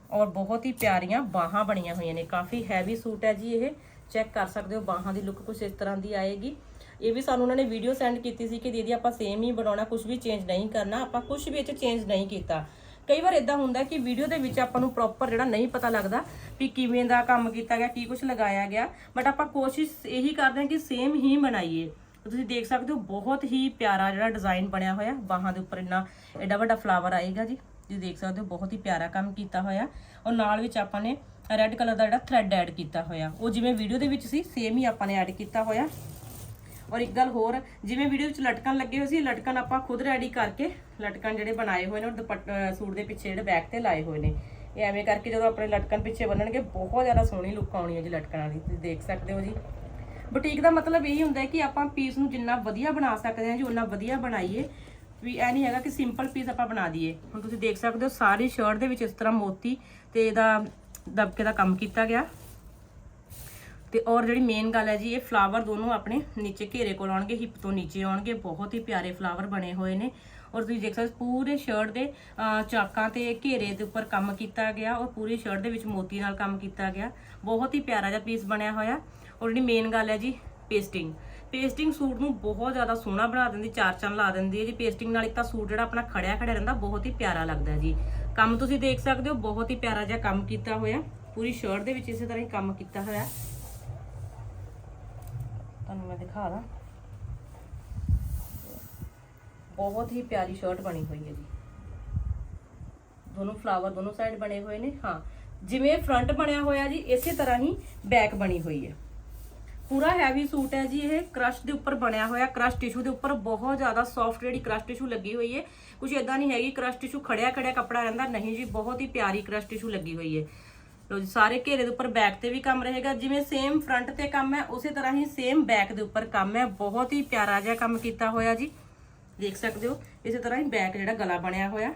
ਔਰ ਬਹੁਤ ਹੀ ਪਿਆਰੀਆਂ ਬਾਹਾਂ ਬਣੀਆਂ ਹੋਈਆਂ ਨੇ। ਕਾਫੀ ਹੈਵੀ ਸੂਟ ਹੈ ਜੀ ਇਹ। ਚੈੱਕ ਕਰ ਸਕਦੇ ਹੋ, ਬਾਹਾਂ ਦੀ ਲੁੱਕ ਕੁਝ ਇਸ ਤਰ੍ਹਾਂ ਦੀ ਆਏਗੀ। ਇਹ ਵੀ ਸਾਨੂੰ ਉਹਨਾਂ ਨੇ ਵੀਡੀਓ ਸੈਂਡ ਕੀਤੀ ਸੀ ਕਿ ਦੀਦੀ ਆਪਾਂ ਸੇਮ ਹੀ ਬਣਾਉਣਾ ਕੁਝ ਵੀ ਚੇਂਜ ਨਹੀਂ ਕਰਨਾ। ਆਪਾਂ ਕੁਝ ਵੀ ਇਹ 'ਚ ਚੇਂਜ ਨਹੀਂ ਕੀਤਾ। ਕਈ ਵਾਰ ਇਦਾਂ ਹੁੰਦਾ ਕਿ ਵੀਡੀਓ ਦੇ ਵਿੱਚ ਆਪਾਂ ਨੂੰ ਪ੍ਰੋਪਰ ਜਿਹੜਾ ਨਹੀਂ ਪਤਾ ਲੱਗਦਾ ਵੀ ਕਿਵੇਂ ਦਾ ਕੰਮ ਕੀਤਾ ਗਿਆ, ਕੀ ਕੁਝ ਲਗਾਇਆ ਗਿਆ ਬਟ ਆਪਾਂ ਕੋਸ਼ਿਸ਼ ਇਹੀ ਕਰਦੇ ਹਾਂ ਕਿ ਸੇਮ ਹੀ ਬਣਾਈਏ ਤੁਸੀਂ ਦੇਖ ਸਕਦੇ ਹੋ, ਬਹੁਤ ਹੀ ਪਿਆਰਾ ਜਿਹੜਾ ਡਿਜ਼ਾਈਨ ਬਣਿਆ ਹੋਇਆ। ਬਾਹਾਂ ਦੇ ਉੱਪਰ ਇੰਨਾ, ਐਡਾ ਵੱਡਾ ਫਲਾਵਰ ਆਏਗਾ ਜੀ। ਤੁਸੀਂ ਦੇਖ ਸਕਦੇ ਹੋ, ਬਹੁਤ ਹੀ ਪਿਆਰਾ ਕੰਮ ਕੀਤਾ ਹੋਇਆ। ਔਰ ਨਾਲ ਵਿੱਚ ਆਪਾਂ ਨੇ ਰੈੱਡ ਕਲਰ ਦਾ ਜਿਹੜਾ ਥ੍ਰੈਡ ਐਡ ਕੀਤਾ ਹੋਇਆ। ਉਹ ਜਿਵੇਂ ਵੀਡੀਓ ਦੇ ਵਿੱਚ ਸੀ ਸੇਮ ਹੀ ਆਪਾਂ ਨੇ ਐਡ ਕੀਤਾ ਹੋਇਆ। ਔਰ ਇੱਕ ਗੱਲ ਹੋਰ, ਜਿਵੇਂ ਵੀਡੀਓ ਵਿੱਚ ਲਟਕਣ ਲੱਗੇ ਹੋਏ ਸੀ, ਲਟਕਣ ਆਪਾਂ ਖੁਦ ਰੈਡੀ ਕਰਕੇ ਲਟਕਣ ਜਿਹੜੇ ਬਣਾਏ ਹੋਏ ਨੇ ਔਰ ਦੁਪੱਟਾ ਸੂਟ ਦੇ ਪਿੱਛੇ ਜਿਹੜੇ ਬੈਕ ਤੇ ਲਾਏ ਹੋਏ ਨੇ। ਇਹ ਐਵੇਂ ਕਰਕੇ ਜਦੋਂ ਆਪਣੇ ਲਟਕਣ ਪਿੱਛੇ ਬੰਨਣਗੇ, ਬਹੁਤ ਜ਼ਿਆਦਾ ਸੋਹਣੀ ਲੁੱਕ ਆਉਣੀ ਹੈ ਜੀ ਲਟਕਣਾਂ ਦੀ ਤੁਸੀਂ ਦੇਖ ਸਕਦੇ ਹੋ ਜੀ। ਬੁਟੀਕ ਦਾ ਮਤਲਬ ਇਹ ਹੁੰਦਾ ਹੈ ਕਿ ਆਪਾਂ ਪੀਸ ਨੂੰ ਜਿੰਨਾ ਵਧੀਆ ਬਣਾ ਸਕਦੇ ਹਾਂ ਜੀ ਉਨਾ ਵਧੀਆ ਬਣਾਈਏ। ਵੀ ਇਹ ਨਹੀਂ ਹੈਗਾ ਕਿ ਸਿੰਪਲ ਪੀਸ ਆਪਾਂ ਬਣਾ ਦਈਏ। ਹੁਣ ਤੁਸੀਂ ਦੇਖ ਸਕਦੇ ਹੋ, ਸਾਰੀ ਸ਼ਰਟ ਦੇ ਵਿੱਚ ਇਸ ਤਰ੍ਹਾਂ ਮੋਤੀ ਤੇ ਇਹਦਾ ਦਬਕੇ ਦਾ ਕੰਮ ਕੀਤਾ ਗਿਆ। ਤੇ ਔਰ ਜਿਹੜੀ ਮੇਨ ਗੱਲ ਹੈ ਜੀ, ਇਹ ਫਲਾਵਰ ਦੋਨੋਂ ਆਪਣੇ ਨੀਚੇ ਘੇਰੇ ਕੋਲ ਆਉਣਗੇ ਹਿੱਪ ਤੋਂ ਨੀਚੇ ਆਉਣਗੇ, ਬਹੁਤ ਹੀ ਪਿਆਰੇ ਫਲਾਵਰ ਬਣੇ ਹੋਏ ਨੇ। ਔਰ ਤੁਸੀਂ ਦੇਖ ਸਕਦੇ ਪੂਰੇ ਸ਼ਰਟ ਦੇ ਚਾਕਾਂ ਤੇ ਘੇਰੇ ਦੇ ਉੱਪਰ ਕੰਮ ਕੀਤਾ ਗਿਆ ਔਰ ਪੂਰੀ ਸ਼ਰਟ ਦੇ ਵਿੱਚ ਮੋਤੀ ਨਾਲ ਕੰਮ ਕੀਤਾ ਗਿਆ। ਬਹੁਤ ਹੀ ਪਿਆਰਾ ਜਿਹਾ ਪੀਸ ਬਣਿਆ ਹੋਇਆ। ਔਰ ਜਿਹੜੀ ਮੇਨ ਗੱਲ ਹੈ ਜੀ ਪੇਸਟਿੰਗ ਪੇਸਟਿੰਗ ਸੂਟ ਨੂੰ ਬਹੁਤ ਜ਼ਿਆਦਾ ਸੋਹਣਾ ਬਣਾ ਦਿੰਦੀ, ਚਾਰ ਚੰਨ ਲਾ ਦਿੰਦੀ ਹੈ ਜੀ। ਪੇਸਟਿੰਗ ਨਾਲ ਇੱਕ ਤਾਂ ਸੂਟ ਜਿਹੜਾ ਆਪਣਾ ਖੜਿਆ ਖੜਿਆ ਰਹਿੰਦਾ, ਬਹੁਤ ਹੀ ਪਿਆਰਾ ਲੱਗਦਾ ਜੀ। ਕੰਮ ਤੁਸੀਂ ਦੇਖ ਸਕਦੇ ਹੋ, ਬਹੁਤ ਹੀ ਪਿਆਰਾ ਜਿਹਾ ਕੰਮ ਕੀਤਾ ਹੋਇਆ। ਪੂਰੀ ਸ਼ਰਟ ਦੇ ਵਿੱਚ ਇਸੇ ਤਰ੍ਹਾਂ ਹੀ ਕੰਮ ਕੀਤਾ ਹੋਇਆ। ਤੁਹਾਨੂੰ ਮੈਂ ਦਿਖਾ ਦਾਂ। ਬਹੁਤ ਹੀ ਪਿਆਰੀ ਸ਼ਰਟ ਬਣੀ ਹੋਈ ਹੈ ਜੀ। ਦੋਨੋਂ ਫਲਾਵਰ ਦੋਨੋਂ ਸਾਈਡ ਬਣੇ ਹੋਏ ਨੇ, ਹਾਂ। ਜਿਵੇਂ ਫਰੰਟ ਬਣਿਆ ਹੋਇਆ ਜੀ, ਇਸੇ ਤਰ੍ਹਾਂ ਹੀ ਬੈਕ ਬਣੀ ਹੋਈ ਹੈ। ਪੂਰਾ ਹੈਵੀ ਸੂਟ ਹੈ ਜੀ ਇਹ ਕ੍ਰਸ਼ ਦੇ ਉੱਪਰ ਬਣਿਆ ਹੋਇਆ ਕ੍ਰਸ਼ ਟਿਸ਼ੂ ਦੇ ਉੱਪਰ ਬਹੁਤ ਜ਼ਿਆਦਾ ਸੌਫਟ ਜਿਹੜੀ ਕ੍ਰਸ਼ ਟਿਸ਼ੂ ਲੱਗੀ ਹੋਈ ਹੈ। ਕੁਝ ਇਦਾਂ ਨਹੀਂ ਹੈਗੀ ਕ੍ਰਸ਼ ਟਿਸ਼ੂ ਖੜਿਆ ਖੜਿਆ ਕੱਪੜਾ ਰਹਿੰਦਾ, ਨਹੀਂ ਜੀ, ਬਹੁਤ ਹੀ ਪਿਆਰੀ ਕ੍ਰਸ਼ ਟਿਸ਼ੂ ਲੱਗੀ ਹੋਈ ਹੈ। ਲੋ ਜੀ, ਸਾਰੇ ਘੇਰੇ ਦੇ ਉੱਪਰ ਬੈਕ ਤੇ ਵੀ ਕੰਮ ਰਹੇਗਾ, ਜਿਵੇਂ ਸੇਮ ਫਰੰਟ ਤੇ ਕੰਮ ਹੈ, ਉਸੇ ਤਰ੍ਹਾਂ ਹੀ ਸੇਮ ਬੈਕ ਦੇ ਉੱਪਰ ਕੰਮ ਹੈ। ਬਹੁਤ ਹੀ ਪਿਆਰਾ ਜਿਹਾ ਕੰਮ ਕੀਤਾ ਹੋਇਆ ਜੀ। ਦੇਖ ਸਕਦੇ ਹੋ, ਇਸੇ ਤਰ੍ਹਾਂ ਹੀ ਬੈਕ ਜਿਹੜਾ ਗਲਾ ਬਣਿਆ ਹੋਇਆ।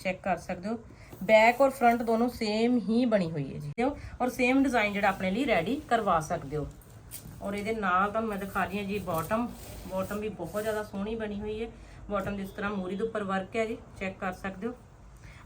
ਚੈੱਕ ਕਰ ਸਕਦੇ ਹੋ। ਬੈਕ ਔਰ ਫਰੰਟ ਦੋਨੋਂ ਸੇਮ ਹੀ ਬਣੀ ਹੋਈ ਹੈ ਜੀ। ਔਰ ਸੇਮ ਡਿਜ਼ਾਈਨ ਜਿਹੜਾ ਆਪਣੇ ਲਈ ਰੈਡੀ ਕਰਵਾ ਸਕਦੇ ਹੋ। ਔਰ ਇਹਦੇ ਨਾਲ ਤੁਹਾਨੂੰ ਮੈਂ ਦਿਖਾ ਰਹੀ ਹਾਂ ਜੀ ਬਾਟਮ ਬਾਟਮ ਵੀ ਬਹੁਤ ਜ਼ਿਆਦਾ ਸੋਹਣੀ ਬਣੀ ਹੋਈ ਹੈ। ਬਾਟਮ ਜਿਸ ਤਰ੍ਹਾਂ ਮੂਰੀ ਦੇ ਉੱਪਰ ਵਰਕ ਹੈ ਜੀ ਚੈੱਕ ਕਰ ਸਕਦੇ ਹੋ।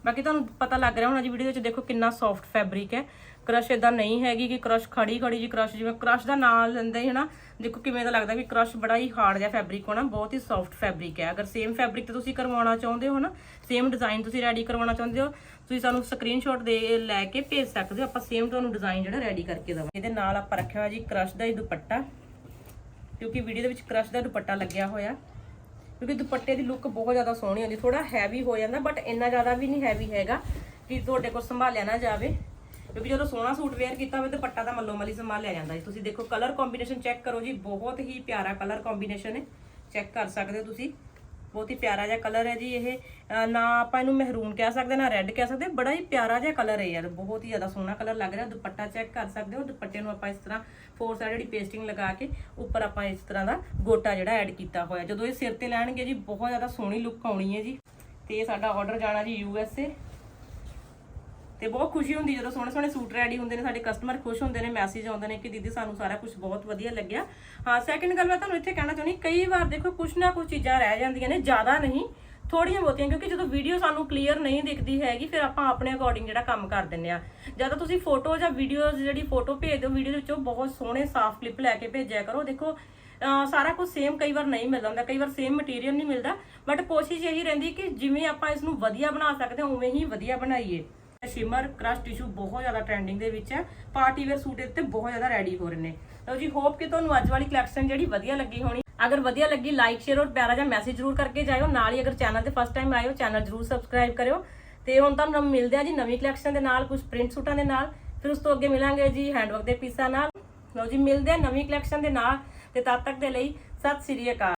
ਬਾਕੀ ਤੁਹਾਨੂੰ ਪਤਾ ਲੱਗ ਰਿਹਾ ਹੋਣਾ ਜੀ ਵੀਡੀਓ ਵਿੱਚ ਦੇਖੋ ਕਿੰਨਾ ਸੌਫਟ ਫੈਬਰਿਕ ਹੈ। ਕ੍ਰਸ਼ ਇਦਾਂ ਨਹੀਂ ਹੈਗੀ ਕਿ ਕ੍ਰਸ਼ ਖੜੀ ਖੜੀ ਜੀ ਕ੍ਰਸ਼ ਜਿਵੇਂ ਕ੍ਰਸ਼ ਦਾ ਨਾਮ ਲੈਂਦੇ ਹੀ ਹਨਾ। ਦੇਖੋ ਕਿਵੇਂ ਦਾ ਲੱਗਦਾ ਵੀ ਕ੍ਰਸ਼ ਬੜਾ ਹੀ ਹਾਰਡ ਜਿਹਾ ਫੈਬਰਿਕ ਹੋਣਾ, ਬਹੁਤ ਹੀ ਸੌਫਟ ਫੈਬਰਿਕ ਹੈ। ਅਗਰ ਸੇਮ ਫੈਬਰਿਕ ਤੇ ਤੁਸੀਂ ਕਰਵਾਉਣਾ ਚਾਹੁੰਦੇ ਹੋ ਨਾ ਸੇਮ ਡਿਜ਼ਾਈਨ ਤੁਸੀਂ ਰੈਡੀ ਕਰਵਾਉਣਾ ਚਾਹੁੰਦੇ ਹੋ, ਤੁਸੀਂ ਸਾਨੂੰ ਸਕਰੀਨਸ਼ਾਟ ਦੇ ਲੈ ਕੇ ਭੇਜ ਸਕਦੇ ਹੋ। ਆਪਾਂ ਸੇਮ ਤੁਹਾਨੂੰ ਡਿਜ਼ਾਈਨ ਜਿਹੜਾ ਰੈਡੀ ਕਰਕੇ ਦਵਾਂਗੇ। ਇਹਦੇ ਨਾਲ ਆਪਾਂ ਰੱਖਿਆ ਹੋਇਆ ਜੀ ਕ੍ਰਸ਼ ਦਾ ਹੀ ਦੁਪੱਟਾ, ਕਿਉਂਕਿ ਵੀਡੀਓ ਦੇ ਵਿੱਚ ਕ੍ਰਸ਼ ਦਾ ਦੁਪੱਟਾ ਲੱਗਿਆ ਹੋਇਆ। ਕਿਉਂਕਿ ਦੁਪੱਟੇ ਦੀ ਲੁੱਕ ਬਹੁਤ ਜ਼ਿਆਦਾ ਸੋਹਣੀ ਹੁੰਦੀ ਥੋੜਾ ਹੈਵੀ ਹੋ ਜਾਂਦਾ ਬਟ ਇੰਨਾ ਜ਼ਿਆਦਾ ਵੀ ਨਹੀਂ ਹੈਵੀ ਹੈਗਾ ਕਿ ਤੁਹਾਡੇ ਕੋਲ ਸੰਭਾਲਿਆ ਨਾ ਜਾਵੇ। ਕਿਉਂਕਿ ਜਦੋਂ ਸੋਹਣਾ ਸੂਟ ਵੇਅਰ ਕੀਤਾ ਹੋਵੇ, ਦੁਪੱਟਾ ਤਾਂ ਮੱਲੋ ਮੱਲੀ ਸੰਭਾਲਿਆ ਜਾਂਦਾ ਜੀ। ਤੁਸੀਂ ਦੇਖੋ ਕਲਰ ਕੰਬੀਨੇਸ਼ਨ ਚੈੱਕ ਕਰੋ ਜੀ, ਬਹੁਤ ਹੀ ਪਿਆਰਾ ਕਲਰ ਕੰਬੀਨੇਸ਼ਨ ਹੈ। ਚੈੱਕ ਕਰ ਸਕਦੇ ਹੋ ਤੁਸੀਂ। ਬਹੁਤ ਹੀ ਪਿਆਰਾ ਜਿਹਾ ਕਲਰ ਹੈ ਜੀ ਇਹ। ਨਾ ਆਪਾਂ ਇਹਨੂੰ ਮਹਿਰੂਨ ਕਹਿ ਸਕਦੇ, ਨਾ ਰੈੱਡ ਕਹਿ ਸਕਦੇ, ਬੜਾ ਹੀ ਪਿਆਰਾ ਜਿਹਾ ਕਲਰ ਹੈ ਯਾਰ, ਬਹੁਤ ਹੀ ਜ਼ਿਆਦਾ ਸੋਹਣਾ ਕਲਰ ਲੱਗ ਰਿਹਾ। ਦੁਪੱਟਾ ਚੈੱਕ ਕਰ ਸਕਦੇ ਹੋ, ਦੁਪੱਟੇ ਨੂੰ ਆਪਾਂ ਇਸ ਤਰ੍ਹਾਂ ਫੋਰ ਸਾਈਡ ਜਿਹੜੀ ਪੇਸਟਿੰਗ ਲਗਾ ਕੇ ਉੱਪਰ ਆਪਾਂ ਇਸ ਤਰ੍ਹਾਂ ਦਾ ਗੋਟਾ ਜਿਹੜਾ ਐਡ ਕੀਤਾ ਹੋਇਆ। ਜਦੋਂ ਇਹ ਸਿਰ ਤੇ ਲੈਣਗੇ ਜੀ, ਬਹੁਤ ਜ਼ਿਆਦਾ ਸੋਹਣੀ ਲੁੱਕ ਆਉਣੀ ਹੈ ਜੀ। ਤੇ ਸਾਡਾ ਆਰਡਰ ਜਾਣਾ ਜੀ ਯੂ ਐਸ ਏ ਤੇ ਬਹੁਤ ਖੁਸ਼ੀ ਹੁੰਦੀ ਜਦੋਂ ਸੋਹਣੇ ਸੋਹਣੇ ਸੂਟ ਰੈਡੀ ਹੁੰਦੇ ਨੇ, ਸਾਡੇ ਕਸਟਮਰ ਖੁਸ਼ ਹੁੰਦੇ ਨੇ ਮੈਸੇਜ ਆਉਂਦੇ ਨੇ ਕਿ ਦੀਦੀ ਸਾਨੂੰ ਸਾਰਾ ਕੁਝ ਬਹੁਤ ਵਧੀਆ ਲੱਗਿਆ। ਹਾਂ ਸੈਕਿੰਡ ਗੱਲ ਮੈਂ ਤੁਹਾਨੂੰ ਇੱਥੇ ਕਹਿਣਾ ਚਾਹੁੰਦੀ, ਕਈ ਵਾਰ ਦੇਖੋ ਕੁਝ ਨਾ ਕੁਝ ਚੀਜ਼ਾਂ ਰਹਿ ਜਾਂਦੀਆਂ ਨੇ, ਜ਼ਿਆਦਾ ਨਹੀਂ ਥੋੜੀਆਂ ਬਹੁਤੀਆਂ, ਕਿਉਂਕਿ ਜਦੋਂ ਵੀਡੀਓ ਸਾਨੂੰ ਕਲੀਅਰ ਨਹੀਂ ਦਿਖਦੀ ਹੈਗੀ, ਫਿਰ ਆਪਾਂ ਆਪਣੇ ਅਕੋਰਡਿੰਗ ਜਿਹੜਾ ਕੰਮ ਕਰ ਦਿੰਨੇ ਆ ਜਦੋਂ ਤੁਸੀਂ ਫੋਟੋ ਜਾਂ ਵੀਡੀਓਜ਼ ਜਿਹੜੀ ਫੋਟੋ ਭੇਜਦੇ ਹੋ ਵੀਡੀਓ ਦੇ ਵਿੱਚੋਂ ਬਹੁਤ ਸੋਹਣੇ ਸਾਫ਼ ਕਲਿੱਪ ਲੈ ਕੇ ਭੇਜਿਆ ਕਰੋ। ਦੇਖੋ ਸਾਰਾ ਕੁਝ ਸੇਮ ਕਈ ਵਾਰ ਨਹੀਂ ਮਿਲਦਾ ਹੁੰਦਾ, ਕਈ ਵਾਰ ਸੇਮ ਮਟੀਰੀਅਲ ਨਹੀਂ ਮਿਲਦਾ ਬਟ ਕੋਸ਼ਿਸ਼ ਇਹੀ ਰਹਿੰਦੀ ਕਿ ਜਿਵੇਂ ਆਪਾਂ ਇਸ ਨੂੰ ਵਧੀਆ ਬਣਾ ਸਕਦੇ ਹਾਂ, ਉਵੇਂ ਹੀ ਵਧੀਆ ਬਣਾਈਏ। ਸ਼ਿਮਰ ਕ੍ਰਸ਼ ਟਿਸ਼ੂ ਬਹੁਤ ਜ਼ਿਆਦਾ ਟ੍ਰੈਂਡਿੰਗ ਦੇ ਵਿੱਚ ਹੈ। ਪਾਰਟੀ ਵੇਅਰ ਸੂਟ ਇੱਥੇ ਬਹੁਤ ਜ਼ਿਆਦਾ ਰੈਡੀ ਹੋ ਰਹੇ ਨੇ। ਲਓ ਜੀ ਹੋਪ ਕਿ ਤੁਹਾਨੂੰ ਅੱਜ ਵਾਲੀ ਕਲੈਕਸ਼ਨ ਜਿਹੜੀ ਵਧੀਆ ਲੱਗੀ ਹੋਣੀ। ਅਗਰ ਵਧੀਆ ਲੱਗੀ ਲਾਈਕ ਸ਼ੇਅਰ ਔਰ ਪਿਆਰਾ ਜਿਹਾ ਮੈਸੇਜ ਜ਼ਰੂਰ ਕਰਕੇ ਜਾਇਓ। ਨਾਲ ਹੀ ਅਗਰ ਚੈਨਲ ਤੇ ਫਸਟ ਟਾਈਮ ਆਇਓ ਚੈਨਲ ਜ਼ਰੂਰ ਸਬਸਕ੍ਰਾਈਬ ਕਰਿਓ। ਤੇ ਹੁਣ ਤੁਹਾਨੂੰ ਮਿਲਦੇ ਆ ਜੀ ਨਵੀਂ ਕਲੈਕਸ਼ਨ ਦੇ ਨਾਲ ਕੁਝ ਪ੍ਰਿੰਟ ਸੂਟਾਂ ਦੇ ਨਾਲ। ਫਿਰ ਉਸ ਤੋਂ ਅੱਗੇ ਮਿਲਾਂਗੇ ਜੀ ਹੈਂਡਵਰਕ ਦੇ ਪੀਸਾਂ ਨਾਲ। ਲਓ ਜੀ, ਮਿਲਦੇ ਆ ਨਵੀਂ ਕਲੈਕਸ਼ਨ ਦੇ ਨਾਲ। ਤੇ ਤਦ ਤੱਕ ਦੇ ਲਈ ਸਤਿ ਸ੍ਰੀ ਅਕਾਲ।